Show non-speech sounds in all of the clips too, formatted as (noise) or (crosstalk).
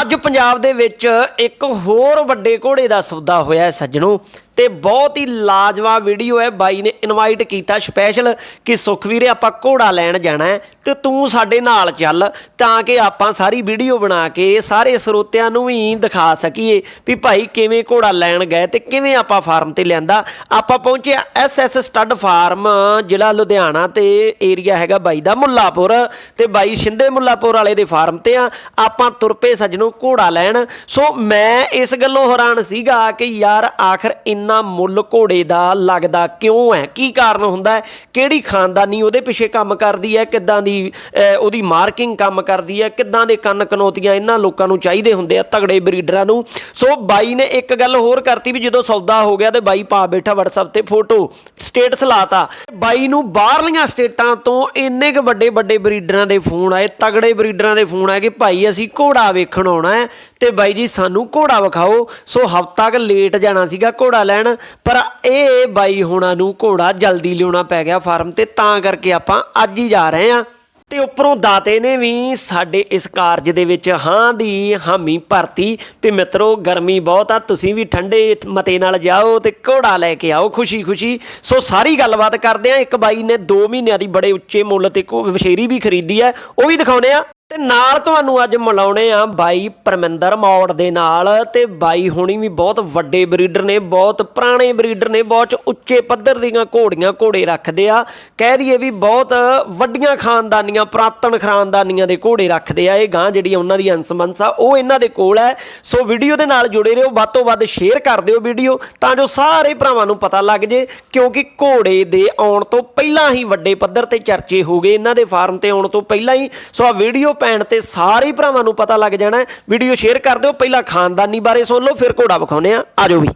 ਅੱਜ ਪੰਜਾਬ ਦੇ ਵਿੱਚ ਇੱਕ ਹੋਰ ਵੱਡੇ ਘੋੜੇ ਦਾ ਸੌਦਾ ਹੋਇਆ ਸੱਜਣੋ। ਤੇ ਬਹੁਤ ਹੀ ਲਾਜਵਾਬ ਵੀਡੀਓ ਹੈ। ਬਾਈ ਨੇ ਇਨਵਾਈਟ ਕੀਤਾ ਸਪੈਸ਼ਲ ਕਿ ਸੁਖਵੀਰੇ ਆਪਾਂ ਘੋੜਾ ਲੈਣ ਜਾਣਾ ਹੈ ਤੇ ਤੂੰ ਸਾਡੇ ਨਾਲ ਚੱਲ ਤਾਂ ਕਿ ਆਪਾਂ ਸਾਰੀ ਵੀਡੀਓ ਬਣਾ ਕੇ ਸਾਰੇ ਸਰੋਤਿਆਂ ਨੂੰ ਵੀ ਦਿਖਾ ਸਕੀਏ ਵੀ ਭਾਈ ਕਿਵੇਂ ਘੋੜਾ ਲੈਣ ਗਏ ਤੇ ਕਿਵੇਂ ਆਪਾਂ ਫਾਰਮ ਤੇ ਲਿਆਂਦਾ। ਆਪਾਂ ਪਹੁੰਚੇ ਐਸਐਸ ਸਟੱਡ ਫਾਰਮ ਜ਼ਿਲ੍ਹਾ ਲੁਧਿਆਣਾ ਤੇ ਏਰੀਆ ਹੈਗਾ ਬਾਈ ਦਾ ਮੁੱਲਾਪੁਰ ਤੇ ਬਾਈ ਸ਼ਿੰਦੇ ਮੁੱਲਾਪੁਰ ਵਾਲੇ ਦੇ ਫਾਰਮ ਤੇ ਆ। ਆਪਾਂ ਤੁਰ ਪਏ ਸੱਜਣੋ ਘੋੜਾ ਲੈਣ। ਸੋ ਮੈਂ ਇਸ ਗੱਲੋਂ ਹੈਰਾਨ ਸੀਗਾ ਕਿ ਯਾਰ ਆਖਰ ਇੰਨਾ ਮੁੱਲ ਘੋੜੇ ਦਾ ਲੱਗਦਾ ਕਿਉਂ ਹੈ? ਕੀ ਕਾਰਨ ਹੁੰਦਾ ਹੈ? ਕਿਹੜੀ ਖਾਨਦਾਨੀ ਉਹਦੇ ਪਿੱਛੇ ਕੰਮ ਕਰਦੀ ਹੈ? ਕਿੱਦਾਂ ਦੀ ਉਹਦੀ ਮਾਰਕਿੰਗ ਕੰਮ ਕਰਦੀ ਹੈ? ਕਿੱਦਾਂ ਦੇ ਕੰਨ ਕਨੋਤੀਆਂ ਇਹਨਾਂ ਲੋਕਾਂ ਨੂੰ ਚਾਹੀਦੇ ਹੁੰਦੇ ਆ ਤਗੜੇ ਬਰੀਡਰਾਂ ਨੂੰ? ਸੋ ਬਾਈ ਨੇ ਇੱਕ ਗੱਲ ਹੋਰ ਕਰਤੀ ਵੀ ਜਦੋਂ ਸੌਦਾ ਹੋ ਗਿਆ ਤੇ ਬਾਈ ਪਾ ਬੈਠਾ WhatsApp ਤੇ ਫੋਟੋ ਸਟੇਟਸ ਲਾਤਾ। ਬਾਈ ਨੂੰ ਬਾਹਰਲੀਆਂ ਸਟੇਟਾਂ ਤੋਂ ਇੰਨੇ ਕੁ ਵੱਡੇ ਵੱਡੇ ਬਰੀਡਰਾਂ ਦੇ ਫੋਨ ਆਏ, ਤਗੜੇ ਬਰੀਡਰਾਂ ਦੇ ਫੋਨ ਆਏ ਕਿ ਭਾਈ ਅਸੀਂ ਘੋੜਾ ਵੇਖਣ ਆਉਣਾ ਹੈ ਤੇ ਬਾਈ ਜੀ ਸਾਨੂੰ ਘੋੜਾ ਵਿਖਾਓ। ਸੋ ਹਫ਼ਤਾ ਕ ਲੇਟ ਜਾਣਾ ਸੀਗਾ, ਘੋੜਾ ਲੈ ਲੈਣ, ਪਰ ਇਹ ਬਾਈ ਹੋਣਾ ਨੂੰ ਘੋੜਾ ਜਲਦੀ ਲਿਆਉਣਾ ਪੈ ਗਿਆ ਫਾਰਮ ਤੇ, ਤਾਂ ਕਰਕੇ ਆਪਾਂ ਅੱਜ ਹੀ ਜਾ ਰਹੇ ਹਾਂ। ਤੇ ਉੱਪਰੋਂ ਦਾਤੇ ਨੇ ਵੀ ਸਾਡੇ ਇਸ ਕਾਰਜ ਦੇ ਵਿੱਚ ਹਾਂ ਦੀ ਹਾਮੀ ਭਰਤੀ। ਵੀ ਮਿੱਤਰੋ, ਗਰਮੀ ਬਹੁਤ ਆ, ਤੁਸੀਂ ਵੀ ਠੰਡੇ ਮਤੇ ਨਾਲ ਜਾਓ ਤੇ ਘੋੜਾ ਲੈ ਕੇ ਆਓ ਖੁਸ਼ੀ ਖੁਸ਼ੀ ਸੋ ਸਾਰੀ ਗੱਲਬਾਤ ਕਰਦੇ ਆ ਇੱਕ ਬਾਈ ਨੇ 2 ਮਹੀਨਿਆਂ ਦੀ ਬੜੇ ਉੱਚੇ ਮੁੱਲ ਤੇ ਕੋ ਵਸ਼ੇਰੀ ਵੀ ਖਰੀਦੀ ਹੈ, ਉਹ ਵੀ ਦਿਖਾਉਣੇ ਆ ਤੇ ਨਾਲ ਤੁਹਾਨੂੰ ਅੱਜ ਮਿਲਾਉਣੇ ਆ ਬਾਈ ਪਰਮਿੰਦਰ ਮੌੜ ਦੇ ਨਾਲ ਤੇ ਬਾਈ ਹੁਣੀ ਵੀ ਬਹੁਤ ਵੱਡੇ ਬਰੀਡਰ ਨੇ, ਬਹੁਤ ਪੁਰਾਣੇ ਬਰੀਡਰ ਨੇ, ਬਹੁਤ ਉੱਚੇ ਪੱਧਰ ਦੀਆਂ ਘੋੜੀਆਂ ਘੋੜੇ ਰੱਖਦੇ ਆ। ਕਹਿ ਦਈਏ ਵੀ ਬਹੁਤ ਵੱਡੀਆਂ ਖਾਨਦਾਨੀਆਂ, ਪੁਰਾਤਨ ਖਾਨਦਾਨੀਆਂ ਦੇ ਘੋੜੇ ਰੱਖਦੇ ਆ ਇਹ ਗਾਂ ਜਿਹੜੀ ਉਹਨਾਂ ਦੀ ਅੰਸਮੰਸ ਆ, ਉਹ ਇਹਨਾਂ ਦੇ ਕੋਲ ਹੈ। ਸੋ ਵੀਡੀਓ ਦੇ ਨਾਲ ਜੁੜੇ ਰਹੋ, ਵੱਧ ਤੋਂ ਵੱਧ ਸ਼ੇਅਰ ਕਰ ਦਿਓ ਵੀਡੀਓ ਤਾਂ ਜੋ ਸਾਰੇ ਭਰਾਵਾਂ ਨੂੰ ਪਤਾ ਲੱਗ ਜੇ, ਕਿਉਂਕਿ ਘੋੜੇ ਦੇ ਆਉਣ ਤੋਂ ਪਹਿਲਾਂ ਹੀ ਵੱਡੇ ਪੱਧਰ ਤੇ ਚਰਚੇ ਹੋ ਗਏ, ਇਹਨਾਂ ਦੇ ਫਾਰਮ ਤੇ ਆਉਣ ਤੋਂ ਪਹਿਲਾਂ ਹੀ। ਸੋ ਆ ਵੀਡੀਓ ਪੈਣ ਤੇ ਸਾਰੇ ਭਰਾਵਾਂ ਨੂੰ ਪਤਾ ਲੱਗ ਜਾਣਾ ਵੀਡੀਓ ਸ਼ੇਅਰ ਕਰ ਦਿਓ, ਪਹਿਲਾਂ ਖਾਨਦਾਨੀ ਬਾਰੇ ਸੁਣ ਲਓ, ਫਿਰ ਘੋੜਾ ਵਿਖਾਉਨੇ ਆ ਆਜੋ ਵੀ।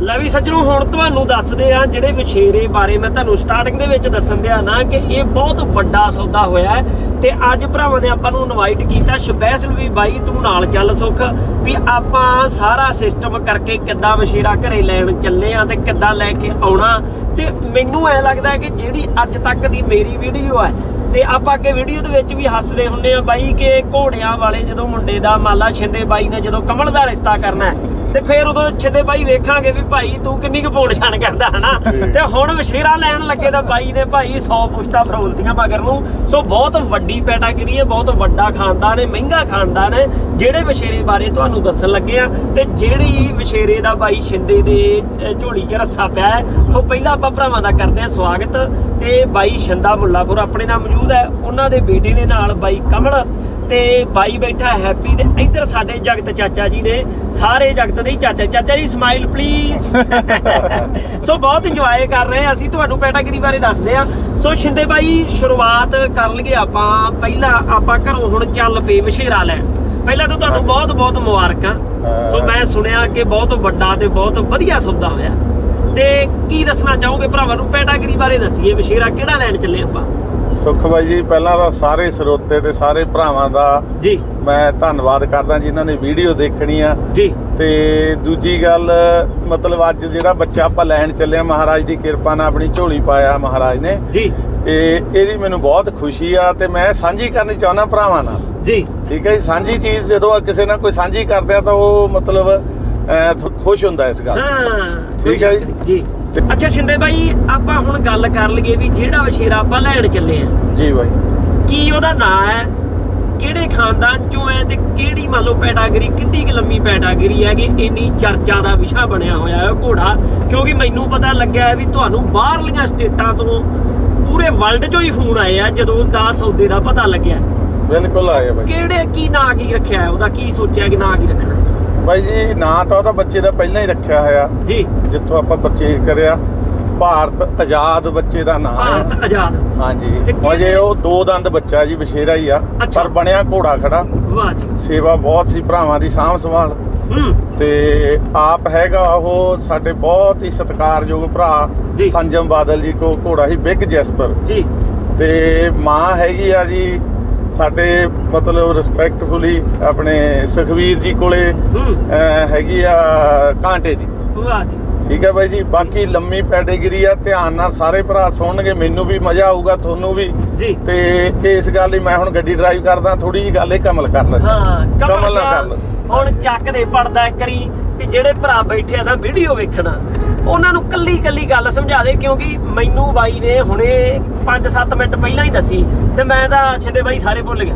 ਲੈ ਵੀ ਸੱਜਣੋ, ਹੁਣ ਤੁਹਾਨੂੰ ਦੱਸਦੇ ਆ ਜਿਹੜੇ ਵਿਛੇਰੇ ਬਾਰੇ ਮੈਂ ਤੁਹਾਨੂੰ ਸਟਾਰਟਿੰਗ ਦੇ ਵਿੱਚ ਦੱਸਣ ਦਿਆ ਨਾ ਕਿ ਇਹ ਬਹੁਤ ਵੱਡਾ ਸੌਦਾ ਹੋਇਆ ਹੈ ਤੇ ਅੱਜ ਭਰਾਵਾਂ ਨੇ ਆਪਾਂ ਨੂੰ ਇਨਵਾਈਟ ਕੀਤਾ ਸਪੈਸ਼ਲ ਵੀ ਬਾਈ ਤੂੰ ਨਾਲ ਚੱਲ ਸੁੱਖ ਵੀ ਆਪਾਂ ਸਾਰਾ ਸਿਸਟਮ ਕਰਕੇ ਕਿੱਦਾਂ ਵਿਛੇਰਾ ਘਰੇ ਲੈਣ ਚੱਲੇ ਆ ਤੇ ਕਿੱਦਾਂ ਲੈ ਕੇ ਆਉਣਾ। ਤੇ ਮੈਨੂੰ ਐ ਲੱਗਦਾ ਹੈ ਕਿ ਜਿਹੜੀ ਅੱਜ ਤੱਕ ਦੀ ਮੇਰੀ ਵੀਡੀਓ ਹੈ ਤੇ ਆਪਾਂ ਅੱਗੇ ਵੀਡੀਓ ਦੇ ਵਿੱਚ ਵੀ ਹੱਸਦੇ ਹੁੰਨੇ ਆ ਬਾਈ ਕਿ ਘੋੜਿਆਂ ਵਾਲੇ ਜਦੋਂ ਮੁੰਡੇ ਦਾ ਮਾਲਾ ਛਿੰਦੇ ਬਾਈ ਨੇ ਜਦੋਂ ਕਮਲ ਦਾ ਰਿਸ਼ਤਾ ਕਰਨਾ ਹੈ ਤੇ ਫਿਰ ਉਦੋਂ ਛਿੰਦੇ ਬਾਈ ਵੇਖਾਂਗੇ ਵੀ ਭਾਈ ਤੂੰ ਕਿੰਨੀ ਕੁ ਪੌਣ ਛਾਣ ਕਰਦਾ ਹਨਾ? ਤੇ ਹੁਣ ਵਸ਼ੀਰਾ ਲੈਣ ਲੱਗੇ ਤਾਂ ਬਾਈ ਨੇ ਭਾਈ 100 ਪੁਸ਼ਟਾ ਫਰੋਲਤੀਆਂ ਮਗਰ ਨੂੰ। ਸੋ ਬਹੁਤ ਵੱਡੀ ਪੈਟਾਗਰੀ ਹੈ ਬਹੁਤ ਵੱਡਾ ਖਾਨਦਾਨ ਹੈ ਮਹਿੰਗਾ ਖਾਨਦਾਨ ਹੈ ਜਿਹੜੇ ਵਸ਼ੇਰੇ ਬਾਰੇ ਤੁਹਾਨੂੰ ਦੱਸਣ ਲੱਗੇ ਆ ਤੇ ਜਿਹੜੀ ਵਸ਼ੇਰੇ ਦਾ ਬਾਈ ਛਿੰਦੇ ਦੇ ਝੋਲੀ 'ਚ ਰੱਸਾ ਪਿਆ ਹੈ ਸੋ ਪਹਿਲਾਂ ਆਪਾਂ ਭਰਾਵਾਂ ਦਾ ਕਰਦੇ ਆ ਸਵਾਗਤ। ਤੇ ਬਾਈ ਛਿੰਦਾ ਮੁੱਲਾਪੁਰ ਆਪਣੇ ਨਾਲ ਮੌਜੂਦ ਹੈ। ਉਹਨਾਂ ਦੇ ਬੇਟੇ ਨੇ ਨਾਲ ਬਾਈ ਕਮਲ। ਤੇ ਬਾਈ ਬੈਠਾ ਹੈਪੀ ਤੇ ਇੱਧਰ ਸਾਡੇ ਜਗਤ ਚਾਚਾ ਜੀ ਨੇ ਸਾਰੇ ਜਗਤ ਦੇ ਹੀ ਚਾਚਾ ਚਾਚਾ ਜੀ ਸਮਾਈਲ ਪਲੀਜ਼ (laughs) ਸੋ ਬਹੁਤ ਇੰਜੋਏ ਕਰ ਰਹੇ ਅਸੀਂ ਤੁਹਾਨੂੰ ਕੈਟਾਗਰੀ ਬਾਰੇ ਦੱਸਦੇ ਆ ਸੋ ਸ਼ਿੰਦੇ ਬਾਈ ਸ਼ੁਰੂਆਤ ਕਰ ਲਈਏ ਆਪਾਂ। ਪਹਿਲਾਂ ਆਪਾਂ ਘਰੋਂ ਹੁਣ ਚੱਲ ਪਏ ਵਸ਼ੇਰਾ ਲੈਣ। ਪਹਿਲਾਂ ਤਾਂ ਤੁਹਾਨੂੰ ਬਹੁਤ ਬਹੁਤ ਮੁਬਾਰਕਾਂ। ਸੋ ਮੈਂ ਸੁਣਿਆ ਕਿ ਬਹੁਤ ਵੱਡਾ ਤੇ ਬਹੁਤ ਵਧੀਆ ਸੌਦਾ ਹੋਇਆ। ਤੇ ਕੀ ਦੱਸਣਾ ਚਾਹੋਗੇ ਭਰਾਵਾਂ ਨੂੰ ਕੈਟਾਗਰੀ ਬਾਰੇ ਦੱਸੀਏ ਵਸ਼ੇਰਾ ਕਿਹੜਾ ਲੈਣ ਚੱਲੇ ਆਪਾਂ? ਸੁਖ ਬਾਈ ਜੀ ਪਹਿਲਾਂ ਤਾਂ ਸਾਰੇ ਸਰੋਤੇ ਤੇ ਸਾਰੇ ਭਰਾਵਾਂ ਦਾ ਜੀ। ਮੈਂ ਧੰਨਵਾਦ ਕਰਦਾ ਜਿਨ੍ਹਾਂ ਨੇ ਵੀਡੀਓ ਦੇਖਣੀ ਆ। ਜੀ। ਤੇ ਦੂਜੀ ਗੱਲ ਮਤਲਬ ਅੱਜ ਜਿਹੜਾ ਬੱਚਾ ਆਪਾਂ ਲੈਣ ਚੱਲੇ ਆ ਮਹਾਰਾਜ ਦੀ ਕਿਰਪਾ ਨਾਲ ਆਪਣੀ ਝੋਲੀ ਪਾਇਆ ਮਹਾਰਾਜ ਨੇ। ਜੀ। ਇਹ ਇਹਦੀ ਮੈਨੂੰ ਬਹੁਤ ਖੁਸ਼ੀ ਆ ਤੇ ਮੈਂ ਸਾਂਝੀ ਕਰਨੀ ਚਾਹੁੰਦਾ ਭਰਾਵਾਂ ਨਾਲ। ਜੀ। ਠੀਕ ਹੈ ਜੀ ਸਾਂਝੀ ਚੀਜ਼ ਜਦੋਂ ਕਿਸੇ ਨਾਲ ਕੋਈ ਸਾਂਝੀ ਕਰਦੇ ਆ ਤਾਂ ਉਹ ਮਤਲਬ ਖੁਸ਼ ਹੁੰਦਾ ਇਸ ਗੱਲ। ਹਾਂ ਠੀਕ ਹੈ। ਜੀ। ਅੱਛਾ ਸ਼ਿੰਦੇ ਬਾਈ ਆਪਾਂ ਹੁਣ ਗੱਲ ਕਰ ਲਈਏ ਵੀ ਜਿਹੜਾ ਵਸ਼ੇਰਾ ਆਪਾਂ ਲੈਣ ਚੱਲੇ ਆ। ਜੀ ਬਾਈ। ਕੀ ਉਹਦਾ ਨਾਂ ਹੈ? ਕਿਹੜੇ ਖਾਨਦਾਨ ਚੋਂ ਹੈ ਤੇ ਕਿਹੜੀ ਮੰਨ ਲਓ ਪੈਟਾਗਰੀ ਕਿੰਨੀ ਕੁ ਲੰਮੀ ਪੈਟਾਗਰੀ ਹੈ ਕਿ ਇੰਨੀ ਚਰਚਾ ਦਾ ਵਿਸ਼ਾ ਬਣਿਆ ਹੋਇਆ ਹੈ ਉਹ ਘੋੜਾ? ਕਿਉਂਕਿ ਮੈਨੂੰ ਪਤਾ ਲੱਗਿਆ ਹੈ ਵੀ ਤੁਹਾਨੂੰ ਬਾਹਰਲੀਆਂ ਸਟੇਟਾਂ ਤੋਂ ਪੂਰੇ ਵਰਲਡ ਚੋਂ ਹੀ ਫੋਨ ਆਏ ਆ ਜਦੋਂ ਦਾ ਸੌਦੇ ਦਾ ਪਤਾ ਲੱਗਿਆ। ਬਿਲਕੁਲ ਆਏ ਬਾਈ। ਕਿਹੜੇ ਕੀ ਨਾਂ ਕੀ ਰੱਖਿਆ ਹੈ? ਉਹਦਾ ਕੀ ਸੋਚਿਆ ਕਿ ਨਾਂ ਕੀ ਰੱਖਣਾ? ਬਾਈ ਜੀ ਨਾਂ ਤਾਂ ਉਹਦਾ ਬੱਚੇ ਦਾ ਪਹਿਲਾਂ ਹੀ ਰੱਖਿਆ ਹੋਇਆ। ਜੀ। ਜਿੱਥੋਂ ਆਪਾਂ ਪਰਚੇਜ ਕਰਿਆ ਭਾਰਤ ਆਜ਼ਾਦ ਬੱਚੇ ਦਾ ਨਾਮ ਹੈ। ਭਾਰਤ ਆਜ਼ਾਦ। ਹਾਂਜੀ। ਅਜੇ ਉਹ ਦੋ ਦੰਦ ਬੱਚਾ ਜੀ ਬਸ਼ੇਰਾ ਹੀ ਆ। ਪਰ ਬਣਿਆ ਘੋੜਾ ਖੜਾ। ਵਾਹ ਜੀ। ਸੇਵਾ ਬਹੁਤ ਸੀ ਭਰਾਵਾਂ ਦੀ ਸਾਂਭ ਸੰਭਾਲ। ਤੇ ਆਪ ਹੈਗਾ ਉਹ ਸਾਡੇ ਬਹੁਤ ਹੀ ਸਤਿਕਾਰਯੋਗ ਭਰਾ। ਸੰਜਮ ਬਾਦਲ ਜੀ ਕੋ ਘੋੜਾ ਹੀ ਬਿਗ ਜੈਸਪਰ। ਜੀ। ਤੇ ਮਾਂ ਹੈਗੀ ਆ ਜੀ ਸਾਡੇ ਮਤਲਬ ਰਿਸਪੈਕਟਫੁਲੀ ਆਪਣੇ ਸੁਖਵੀਰ ਜੀ ਕੋਲੇ ਹੈਗੀ ਆ ਕਾਂਟੇ ਦੀ ਜੀ। ਠੀਕ ਹੈ ਬਾਈ ਜੀ ਬਾਕੀ ਲੰਮੀ ਪੈਡਿਗਰੀ ਆ ਧਿਆਨ ਨਾਲ ਸਾਰੇ ਭਰਾ ਸੁਣਨਗੇ ਮੈਨੂੰ ਵੀ ਮਜ਼ਾ ਆਊਗਾ ਤੁਹਾਨੂੰ ਵੀ। ਜੀ। ਤੇ ਇਸ ਗੱਲ ਲਈ ਮੈਂ ਹੁਣ ਗੱਡੀ ਡਰਾਈਵ ਕਰਦਾ ਥੋੜੀ ਜੀ ਗੱਲ ਇਹ ਕਮਲ ਕਰ ਲੈ। ਹਾਂ ਕਮਲ ਨਾ ਕਰ ਲੈ। ਹੁਣ ਚੱਕ ਦੇ ਪੜਦਾ ਕਰੀ ਵੀ ਜਿਹੜੇ ਭਰਾ ਬੈਠੇ ਆ ਨਾ ਵੀਡੀਓ ਵੇਖਣਾ ਉਹਨਾਂ ਨੂੰ ਕੱਲੀ ਕੱਲੀ ਗੱਲ ਸਮਝਾ ਦੇ ਕਿਉਂਕਿ ਮੈਨੂੰ ਬਾਈ ਨੇ ਹੁਣੇ 5-7 ਮਿੰਟ ਪਹਿਲਾਂ ਹੀ ਦੱਸੀ ਤੇ ਮੈਂ ਤਾਂ ਛਿੰਦੇ ਬਾਈ ਸਾਰੇ ਭੁੱਲ ਗਿਆ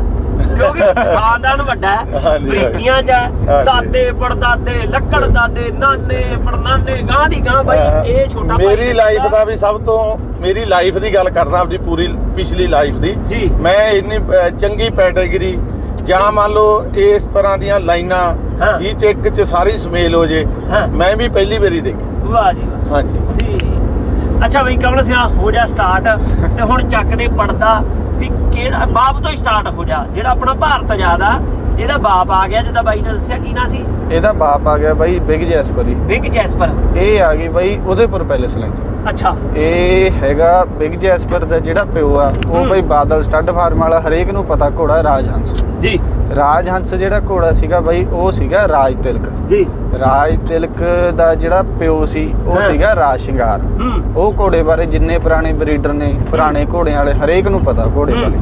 ਕਿਉਂਕਿ ਖਾਨਦਾਨ ਵੱਡਾ ਹੈ। ਬਰੀਕੀਆਂ ਹਾਂਜੀ। ਦਾਦੇ ਪੜਦਾਦੇ ਲੱਕੜ ਦਾਦੇ ਨਾਨੇ ਪੜਨਾਨੇ ਗਾਂ ਦੀ ਗਾਂ ਬਾਈ ਇਹ ਛੋਟਾ ਮੇਰੀ ਲਾਈਫ। ਦਾ ਵੀ ਸਭ ਤੋਂ ਮੇਰੀ ਲਾਈਫ ਦੀ ਗੱਲ ਕਰਦਾ ਆਪਣੀ ਪੂਰੀ ਪਿਛਲੀ ਲਾਈਫ ਦੀ ਜੀ ਮੈਂ ਇੰਨੀ ਚੰਗੀ ਪੈਡਿਗਰੀ ਜਾਂ ਮੰਨ ਲਓ ਇਸ ਤਰ੍ਹਾਂ ਦੀਆਂ ਲਾਈਨਾਂ ਹਾਂ। ਜੀ ਚ ਇੱਕ ਚ ਸਾਰੀ ਸਮੇਲ ਹੋ ਜੇ ਹਾਂ। ਮੈਂ ਵੀ ਪਹਿਲੀ ਵਾਰੀ ਦੇਖੀ। ਵਾਹ ਜੀ ਵਾਹ। ਹਾਂਜੀ। ਜੀ। ਅੱਛਾ ਬਈ ਕਮਲ ਸਿਆ ਹੋ ਜਾ ਸਟਾਰਟ ਤੇ ਹੁਣ ਚੱਕ ਦੇ ਪੜਦਾ ਵੀ ਕਿਹੜਾ ਬਾਪ ਤੋਂ ਹੀ ਸਟਾਰਟ ਹੋ ਜਾ ਜਿਹੜਾ ਆਪਣਾ ਭਾਰਤ ਆਜ਼ਾਦ ਆ ਇਹਦਾ ਬਾਪ ਆ ਗਿਆ ਜਿੱਦਾਂ ਬਾਈ ਨੇ ਦੱਸਿਆ ਕੀ ਨਾਂ ਸੀ? ਇਹਦਾ ਬਾਪ ਆ ਗਿਆ ਬਾਈ ਬਿਗ ਜੈਸਪਰੀ ਬਿਗ ਜੈਸਪਰ। ਇਹ ਆ ਗਈ ਬਾਈ ਉਦੇਪੁਰ ਪੈਲੇਸ ਲਈ ਅੱਛਾ। ਇਹ ਹੈਗਾ ਬਿਗ ਜੈਸਪਰ ਦਾ ਜਿਹੜਾ ਪਿਓ ਆ ਉਹ। ਬਾਈ ਬਾਦਲ ਸਟੱਡ ਫਾਰਮ ਵਾਲਾ ਹਰੇਕ ਨੂੰ ਪਤਾ ਘੋੜਾ ਰਾਜਹੰਸ ਜੀ। ਰਾਜਹੰਸ ਜਿਹੜਾ ਘੋੜਾ ਸੀਗਾ ਬਾਈ ਉਹ ਸੀਗਾ ਰਾਜ ਤਿਲਕ। ਜੀ। ਰਾਜ ਤਿਲਕ ਦਾ ਜਿਹੜਾ ਪਿਓ ਸੀ ਉਹ। ਸੀਗਾ ਰਾਜ ਸ਼ਿੰਗਾਰ। ਉਹ ਘੋੜੇ ਬਾਰੇ ਜਿੰਨੇ ਪੁਰਾਣੇ ਬਰੀਡਰ ਨੇ ਪੁਰਾਣੇ ਘੋੜਿਆਂ ਵਾਲੇ ਹਰੇਕ ਨੂੰ ਪਤਾ ਘੋੜੇ। ਬਾਰੇ।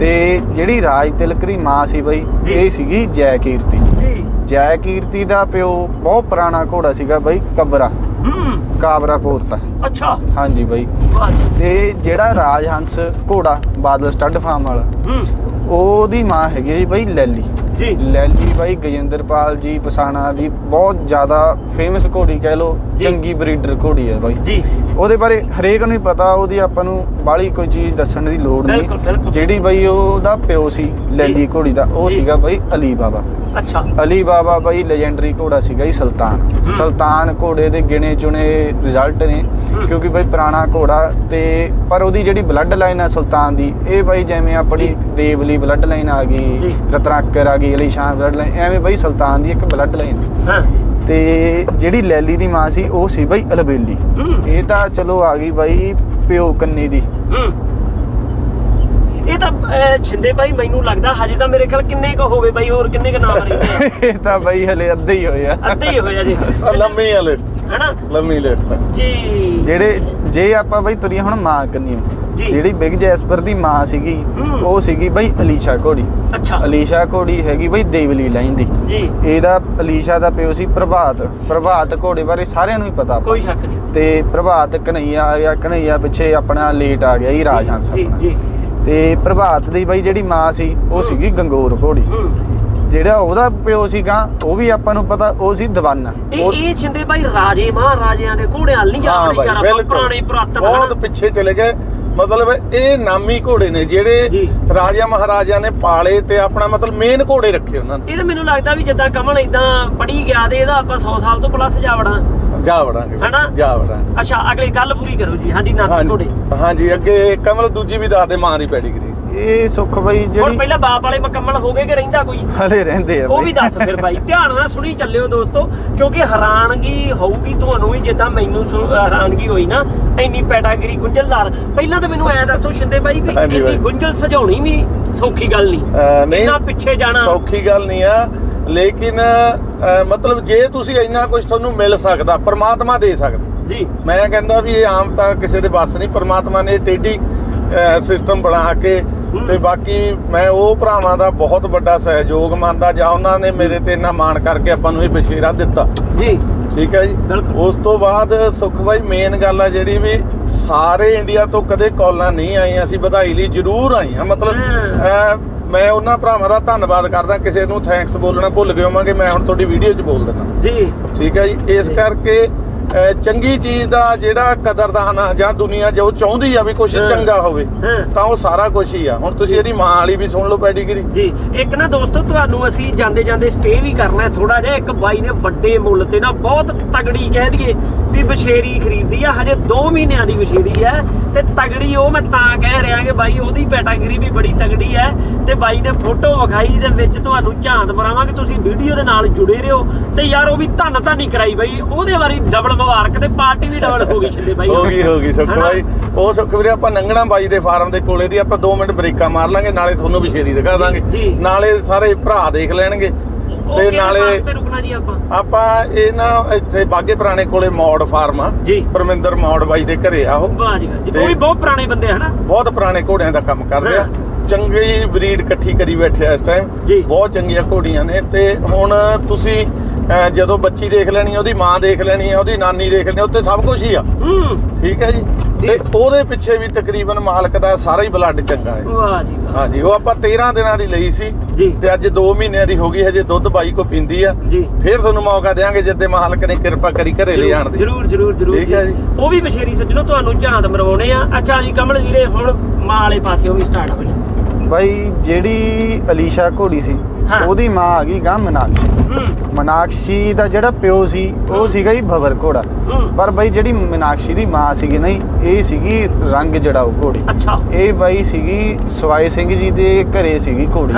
ਤੇ ਜਿਹੜੀ ਰਾਜ ਤਿਲਕ ਦੀ ਮਾਂ ਸੀ ਬਾਈ ਜੀ। ਇਹ ਸੀਗੀ ਜੈ ਕੀਰਤੀ। ਜੀ। ਜੈ ਕੀਰਤੀ ਦਾ ਪਿਓ ਬਹੁਤ ਪੁਰਾਣਾ ਘੋੜਾ ਸੀਗਾ ਬਾਈ ਕਬਰਾ। ਹੂੰ। ਕਾਬਰਾ ਕੋਰਤਾ ਅੱਛਾ। ਹਾਂਜੀ ਬਾਈ। ਵਾਹ ਜੀ। ਤੇ ਜਿਹੜਾ ਰਾਜਹੰਸ ਘੋੜਾ ਬਾਦਲ ਸਟੱਡ ਫਾਰਮ ਵਾਲਾ ਹੂੰ। ਉਹਦੀ ਮਾਂ ਹੈਗੀ ਹੈ ਜੀ ਬਾਈ ਲੈਲੀ। ਜੀ। ਲੈਲੀ ਬਾਈ ਗਜਿੰਦਰਪਾਲ ਜੀ ਪਸਾਣਾ ਦੀ ਬਹੁਤ ਜ਼ਿਆਦਾ ਫੇਮਸ ਘੋੜੀ ਕਹਿ ਲੋ ਜੀ। ਚੰਗੀ ਬਰੀਡਰ ਘੋੜੀ ਹੈ ਬਾਈ। ਜੀ। ਉਹਦੇ ਬਾਰੇ ਹਰੇਕ ਨੂੰ ਹੀ ਪਤਾ ਉਹਦੀ ਆਪਾਂ ਨੂੰ ਬਾਹਲੀ ਕੋਈ ਚੀਜ਼ ਦੱਸਣ ਦੀ ਲੋੜ ਬਿਲਕੁਲ, ਬਿਲਕੁਲ। ਨਹੀਂ ਜਿਹੜੀ ਬਾਈ ਉਹਦਾ ਪਿਓ ਸੀ ਲੈਲੀ ਘੋੜੀ ਦਾ ਉਹ ਜੀ। ਸੀਗਾ ਬਾਈ ਅਲੀ ਬਾਬਾ। ਅੱਛਾ ਅਲੀ ਬਾਬਾ ਬਾਈ ਲੈਜੈਂਡਰੀ ਘੋੜਾ ਸੀਗਾ ਜੀ ਸੁਲਤਾਨ। ਸੁਲਤਾਨ ਘੋੜੇ ਦੇ ਗਿਣੇ ਚੁਣੇ ਰਿਜ਼ਲਟ ਨੇ। ਕਿਉਂਕਿ ਬਾਈ ਪੁਰਾਣਾ ਘੋੜਾ ਤੇ ਪਰ ਉਹਦੀ ਜਿਹੜੀ ਬਲੱਡ ਲਾਈਨ ਹੈ ਸੁਲਤਾਨ ਦੀ ਇਹ ਬਾਈ ਜਿਵੇਂ ਆਪਣੀ। ਦੇਵਲੀ ਬਲੱਡ ਲਾਈਨ ਆ। ਗਈ ਰਤਨਾਕਰ ਆ ਗਈ ਅਲੀ ਸ਼ਾਨ ਬਲੱਡ ਲਾਈਨ ਐਵੇਂ ਬਾਈ ਸੁਲਤਾਨ ਦੀ ਇੱਕ ਬਲੱਡ ਲਾਈਨ ਹਾਂ ਤੇ ਜਿਹੜੀ ਲੈਲੀ ਦੀ ਮਾਂ ਸੀ ਉਹ ਸੀ ਬਾਈ ਅਲਬੇਲੀ ਇਹ ਤਾਂ ਚਲੋ ਆ ਗਈ ਬਾਈ ਪਿਓ ਕੰਨੇ ਦੀ ਇਹ ਤਾਂ ਛਿੰਦੇ ਬਾਈ ਮੈਨੂੰ ਲੱਗਦਾ ਹਜੇ ਤਾਂ ਮੇਰੇ ਖਿਆਲ ਕਿੰਨੇ ਕੁ ਹੋਵੇ ਬਾਈ ਹੋਰ ਕਿੰਨੇ ਕੁ ਨਾਮ ਰਹਿੰਦੇ ਆ? (laughs) ਇਹ ਤਾਂ ਬਾਈ ਹਲੇ ਅੱਧੇ ਹੀ ਹੋਏ ਆ। ਅੱਧੇ ਹੀ ਹੋਇਆ ਜੀ। ਆਹ ਲੰਮੀ ਆ ਲਿਸਟ ਹੈਨਾ? ਲੰਮੀ ਲਿਸਟ ਆ। ਜੀ। ਜਿਹੜੇ ਜੇ ਆਪਾਂ ਬਾਈ ਤੁਰੀਏ ਹੁਣ ਮਾਂ ਕੰਨੀ ਜੀ। ਜਿਹੜੀ ਬਿਗ ਜੈਸਪਰ ਦੀ ਮਾਂ ਸੀਗੀ ਹੂੰ। ਉਹ ਸੀਗੀ ਬਾਈ ਅਲੀਸ਼ਾ ਘੋੜੀ। ਅੱਛਾ। ਅਲੀਸ਼ਾ ਘੋੜੀ ਹੈਗੀ ਬਾਈ ਦੇਵਲੀ ਲਾਈਨ ਦੀ। ਜੀ। ਇਹਦਾ ਅਲੀਸ਼ਾ ਦਾ ਪਿਓ ਸੀ ਪ੍ਰਭਾਤ। ਪ੍ਰਭਾਤ ਘੋੜੇ ਬਾਰੇ ਸਾਰਿਆਂ ਨੂੰ ਹੀ ਪਤਾ ਕੋਈ ਸ਼ੱਕ ਨਹੀਂ। ਤੇ ਪ੍ਰਭਾਤ ਕਨਈਆ ਆ ਗਿਆ ਕਨਈਆ ਪਿੱਛੇ ਆਪਣਾ ਲੇਟ ਆ ਗਿਆ ਜੀ ਰਾਜਹੰਸ ਜੀ ਆਪਣਾ। ਜੀ। ਤੇ ਪ੍ਰਭਾਤ ਦੀ ਬਾਈ ਜਿਹੜੀ ਮਾਂ ਸੀ ਉਹ। ਸੀਗੀ ਗੰਗੋਰ ਘੋੜੀ। ਜਿਹੜਾ ਉਹਦਾ ਪਿਓ ਸੀਗਾ ਉਹ ਵੀ ਆਪਾਂ ਨੂੰ ਪਤਾ ਉਹ ਸੀ ਦਵਾਨਾ। ਇਹ ਇਹ ਛਿੰਦੇ ਬਾਈ ਰਾਜੇ ਮਹਾਰਾਜਿਆਂ ਦੇ ਘੋੜੇ ਹਾਲ ਨਹੀਂ ਬਾਈ ਯਾਰ ਆਪਾਂ ਪੁਰਾਣੇ ਪੁਰਾਤਨ ਬਹੁਤ। ਪਿੱਛੇ ਚਲੇ ਗਏ। ਮਤਲਬ ਇਹ ਨਾਮੀ ਘੋੜੇ ਨੇ। ਜਿਹੜੇ ਰਾਜਾ ਮਹਾਰਾਜਾ ਨੇ ਪਾਲੇ ਤੇ ਆਪਣਾ ਮਤਲਬ ਮੇਨ ਘੋੜੇ ਰੱਖੇ ਉਹਨਾਂ ਨੇ। ਇਹ ਤਾਂ ਮੈਨੂੰ ਲੱਗਦਾ ਵੀ ਜਿੱਦਾਂ ਕਮਲ ਇਦਾਂ ਪੜੀ ਗਿਆ ਤੇ ਇਹਦਾ ਆਪਾਂ 100 ਸਾਲ ਤੋਂ ਪਲੱਸ ਜਾ ਵੜਾਂ। ਜਾ ਵੜਾਂਗੇ ਹਨਾ? ਜਾ ਵੜਾਂਗੇ ਅੱਛਾ ਅਗਲੀ ਗੱਲ ਪੂਰੀ ਕਰੋ ਜੀ ਹਾਂਜੀ ਨਾ ਘੋੜੇ ਹਾਂਜੀ ਹਾਂਜੀ ਅੱਗੇ ਕਮਲ ਦੂਜੀ ਵੀ ਦੱਸ ਦੇ ਮਾਂ ਦੀ ਪੈਡੀਗਰੀ ਇਹ ਸੁੱਖ ਬਾਈ ਹੁਣ ਜਿਹੜੀ ਪਹਿਲਾਂ ਬਾਪ ਵਾਲੇ ਮੁਕੰਮਲ ਹੋ ਗਏ ਕਿ ਰਹਿੰਦਾ ਕੋਈ ਹਲੇ ਰਹਿੰਦੇ ਆ ਉਹ ਬਾਈ। ਵੀ ਦੱਸ ਫਿਰ ਬਾਈ ਧਿਆਨ ਨਾਲ ਸੁਣੀ ਚੱਲਿਓ ਦੋਸਤੋ ਕਿਉਂਕਿ ਹੈਰਾਨਗੀ ਹੋਊਗੀ ਤੁਹਾਨੂੰ ਵੀ ਜਿੱਦਾਂ ਮੈਨੂੰ ਸੁ- ਹੈਰਾਨਗੀ ਹੋਈ ਨਾ ਇੰਨੀ ਪੈਟਾਗਰੀ ਗੁੰਝਲਦਾਰ ਪਹਿਲਾਂ ਤਾਂ ਮੈਨੂੰ ਐ ਦੱਸੋ ਸ਼ਿੰਦੇ ਬਾਈ ਵੀ ਹਾਂਜੀ ਇੰਨੀ ਬਾਈ। ਗੁੰਝਲ ਸਜਾਉਣੀ ਵੀ ਸੌਖੀ ਗੱਲ ਨਹੀਂ। ਨਹੀਂ ਇੰਨਾ ਪਿੱਛੇ ਜਾਣਾ। ਸੌਖੀ ਗੱਲ ਨਹੀਂ ਆ। ਲੇਕਿਨ ਮਤਲਬ ਜੇ ਤੁਸੀਂ ਇੰਨਾ ਕੁਝ ਤੁਹਾਨੂੰ ਮਿਲ ਸਕਦਾ ਪਰਮਾਤਮਾ ਦੇ ਸਕਦਾ। ਜੀ। ਮੈਂ ਕਹਿੰਦਾ ਵੀ ਇਹ ਆਮ ਤਾਂ ਕਿਸੇ ਦੇ ਵੱਸ ਨਹੀਂ ਪਰਮਾਤਮਾ ਨੇ ਟੇਢੀ ਸਿਸਟਮ ਬਣਾ ਕੇ ਤੇ ਬਾਕੀ ਮੈਂ ਉਹ ਭਰਾਵਾਂ ਦਾ ਬਹੁਤ ਵੱਡਾ ਸਹਿਯੋਗ ਮੰਨਦਾ ਜਾਂ ਉਹਨਾਂ ਨੇ ਮੇਰੇ ਤੇ ਇੰਨਾ ਮਾਣ ਕਰਕੇ ਆਪਾਂ ਨੂੰ ਇਹ ਬਸ਼ੀਰਾ ਦਿੱਤਾ। ਜੀ। ਠੀਕ ਹੈ ਜੀ। ਉਸ ਤੋਂ ਬਾਅਦ ਸੁਖ ਬਾਈ ਮੇਨ ਗੱਲ ਆ ਜਿਹੜੀ ਵੀ ਸਾਰੇ ਇੰਡੀਆ ਤੋਂ ਕਦੇ ਕਾਲਾਂ ਨਹੀਂ ਆਈਆਂ ਅਸੀਂ ਵਧਾਈ ਲਈ ਜ਼ਰੂਰ ਆਈਆਂ ਮਤਲਬ ਮੈਂ ਉਹਨਾਂ ਭਰਾਵਾਂ ਦਾ ਧੰਨਵਾਦ ਕਰਦਾ ਕਿਸੇ ਨੂੰ ਥੈਂਕਸ ਬੋਲਣਾ ਭੁੱਲ ਗਏ ਹੋਵਾਂਗੇ ਮੈਂ ਹੁਣ ਤੁਹਾਡੀ ਵੀਡੀਓ 'ਚ ਬੋਲ ਦਿੰਦਾ। ਜੀ। ਠੀਕ ਹੈ ਜੀ? ਇਸ। ਕਰਕੇ ਚੰਗੀ ਚੀਜ਼ ਦਾ ਜਿਹੜਾ ਕਦਰਦਾਨ ਆ ਜਾਂ ਦੁਨੀਆ ਜੋ ਚਾਹੁੰਦੀ ਆ ਵੀ ਕੁਝ। ਚੰਗਾ ਹੋਵੇ ਤਾਂ ਉਹ ਸਾਰਾ ਕੁਝ ਹੀ ਆ। ਹੁਣ ਤੁਸੀਂ ਇਹਦੀ ਮਾਂ ਵਾਲੀ ਵੀ ਸੁਣ ਲਓ ਪੈਡੀਗਰੀ ਜੀ ਇੱਕ ਨਾ ਦੋਸਤੋ ਤੁਹਾਨੂੰ ਅਸੀਂ ਜਾਂਦੇ ਜਾਂਦੇ ਸਟੇ ਵੀ ਕਰਨਾ ਥੋੜਾ ਜਿਹਾ ਇੱਕ ਬਾਈ ਨੇ ਵੱਡੇ ਮੁੱਲ ਤੇ ਨਾ ਬਹੁਤ ਤਗੜੀ ਕਹਿ ਦਈਏ ਵੀ ਬਸ਼ੇਰੀ ਖਰੀਦੀ ਆ ਹਜੇ 2 ਮਹੀਨਿਆਂ ਦੀ ਬਸ਼ੇਰੀ ਹੈ ਤੇ ਤਗੜੀ ਉਹ ਮੈਂ ਤਾਂ ਕਹਿ ਰਿਹਾ ਕਿ ਬਾਈ ਉਹਦੀ ਪੈਟਾਗਰੀ ਵੀ ਬੜੀ ਤਗੜੀ ਹੈ ਤੇ ਬਾਈ ਨੇ ਫੋਟੋ ਵਿਖਾਈ ਦੇ ਵਿੱਚ ਤੁਹਾਨੂੰ ਝਾਂਤ ਮਰਾਵਾਂਗੇ ਤੁਸੀਂ ਵੀਡੀਓ ਦੇ ਨਾਲ ਜੁੜੇ ਰਹੋ ਤੇ ਯਾਰ ਉਹ ਵੀ ਧੰਨ ਧੰਨੀ ਕਰਾਈ ਬਾਈ ਉਹਦੇ ਵਾਰੀ ਡਬਲ ਮੁਬਾਰਕ ਤੇ ਪਾਰਟੀ ਵੀ ਡਬਲ ਹੋ ਗਈ ਛਿੰਦੇ ਬਾਈ ਹੋ ਗਈ ਹੋ ਗਈ ਸੁੱਖ? ਬਾਈ ਉਹ ਸੁੱਖ ਵੀਰੇ ਆਪਾਂ ਨੰਗਣਾ ਬਾਈ ਦੇ ਫਾਰਮ ਦੇ ਕੋਲੇ ਦੀ ਆਪਾਂ 2 ਮਿੰਟ ਬ੍ਰੇਕਾਂ ਮਾਰ ਲਾਂਗੇ ਨਾਲੇ ਤੁਹਾਨੂੰ ਵੀ ਸ਼ੇਰੀ ਦਿਖਾ ਦਾਂਗੇ। ਨਾਲੇ ਸਾਰੇ ਭਰਾ ਦੇਖ ਲੈਣਗੇ ਤੇ ਨਾਲੇ ਫਾਰਮ ਤੇ ਰੁਕਣਾ ਜੀ ਆਪਾਂ? ਆਪਾਂ ਇਹ ਨਾ ਇੱਥੇ ਬਾਗੇ ਪੁਰਾਣੇ ਕੋਲੇ ਮੌੜ ਫਾਰਮ ਆ। ਜੀ। ਪਰਮਿੰਦਰ ਮੌੜ ਬਾਈ ਦੇ ਘਰੇ ਆ ਉਹ। ਵਾਹ ਜੀ ਉਹ ਵੀ ਬਹੁਤ ਪੁਰਾਣੇ ਬੰਦੇ ਹਨਾ? ਬਹੁਤ ਪੁਰਾਣੇ ਘੋੜਿਆਂ ਦਾ ਕੰਮ ਕਰਦੇ ਆ। ਚੰਗੀ ਬਰੀਡ ਇਕੱਠੀ ਕਰੀ ਬੈਠੇ ਆ ਇਸ ਟਾਈਮ। ਬਹੁਤ ਚੰਗੀਆਂ ਘੋੜੀਆਂ ਨੇ। ਤੇ ਹੁਣ ਤੁਸੀਂ ਜਦੋਂ ਬੱਚੀ ਦੇਖ ਲੈਣੀ ਉਹਦੀ ਮਾਂ ਦੇਖ ਲੈਣੀ ਆ ਉਹਦੀ ਨਾਨੀ ਦੇਖ ਲੈਣੀ ਉੱਤੇ ਸਭ ਕੁਝ ਹੀ ਆ। ਹੂੰ। ਠੀਕ ਹੈ ਜੀ। ਤੇ ਉਹਦੇ ਪਿੱਛੇ ਵੀ ਤਕਰੀਬਨ ਮਾਲਕ ਦਾ ਸਾਰਾ ਹੀ ਬਲੱਡ ਚੰਗਾ ਹੈ। ਵਾਹ ਜੀ ਵਾਹ। ਹਾਂਜੀ ਉਹ ਆਪਾਂ 13 ਦਿਨਾਂ ਦੀ ਲਈ ਸੀ ਤੇ ਅੱਜ 2 ਮਹੀਨਿਆਂ ਦੀ ਹੋ ਗਈ ਹਜੇ ਦੁੱਧ ਬਾਈ ਕੋ ਪੀਂਦੀ ਆ। ਜੀ। ਫੇਰ ਤੁਹਾਨੂੰ ਮੌਕਾ ਦੇਾਂਗੇ ਜਿੱਦੇ ਮਾਲਕ ਨੇ ਕਿਰਪਾ ਕਰੀ ਘਰੇ ਲੈ ਆਣ ਦੀ। ਜਰੂਰ ਜਰੂਰ ਜਰੂਰ ਠੀਕ ਹੈ ਜੀ। ਉਹ ਵੀ ਬਸ਼ੇਰੀ ਸੱਜਣੋ ਤੁਹਾਨੂੰ ਝਾਂਦ ਮਰਵਾਉਣੇ ਆ। ਅੱਛਾ ਜੀ ਕਮਲ ਵੀਰੇ ਹੁਣ ਮਾਂ ਵਾਲੇ ਪਾਸੇ ਉਹ ਵੀ ਸਟਾਰਟ ਹੋ ਜਾ ਬਾਈ ਜਿਹੜੀ ਅਲੀਸ਼ਾ ਘੋੜੀ ਸੀ। ਉਹਦੀ ਮਾਂ ਆ ਗਈ ਗਾਂ ਹੂੰ ਮਨਾਕਸ਼ੀ ਦਾ ਜਿਹੜਾ ਪਿਓ ਸੀ ਉਹ ਸੀਗਾ ਹੀ ਭਵਰ ਘੋੜਾ। ਪਰ ਬਾਈ ਜਿਹੜੀ ਮਨਾਕਸ਼ੀ ਦੀ ਮਾਂ ਸੀਗੀ ਨਹੀਂ ਇਹ ਸੀਗੀ ਰੰਗ ਜੜਾਊ ਘੋੜੀ। ਅੱਛਾ। ਇਹ ਬਾਈ ਸੀਗੀ ਸਵਾਈ ਸਿੰਘ ਜੀ ਦੇ ਘਰੇ ਸੀਗੀ ਘੋੜੀ।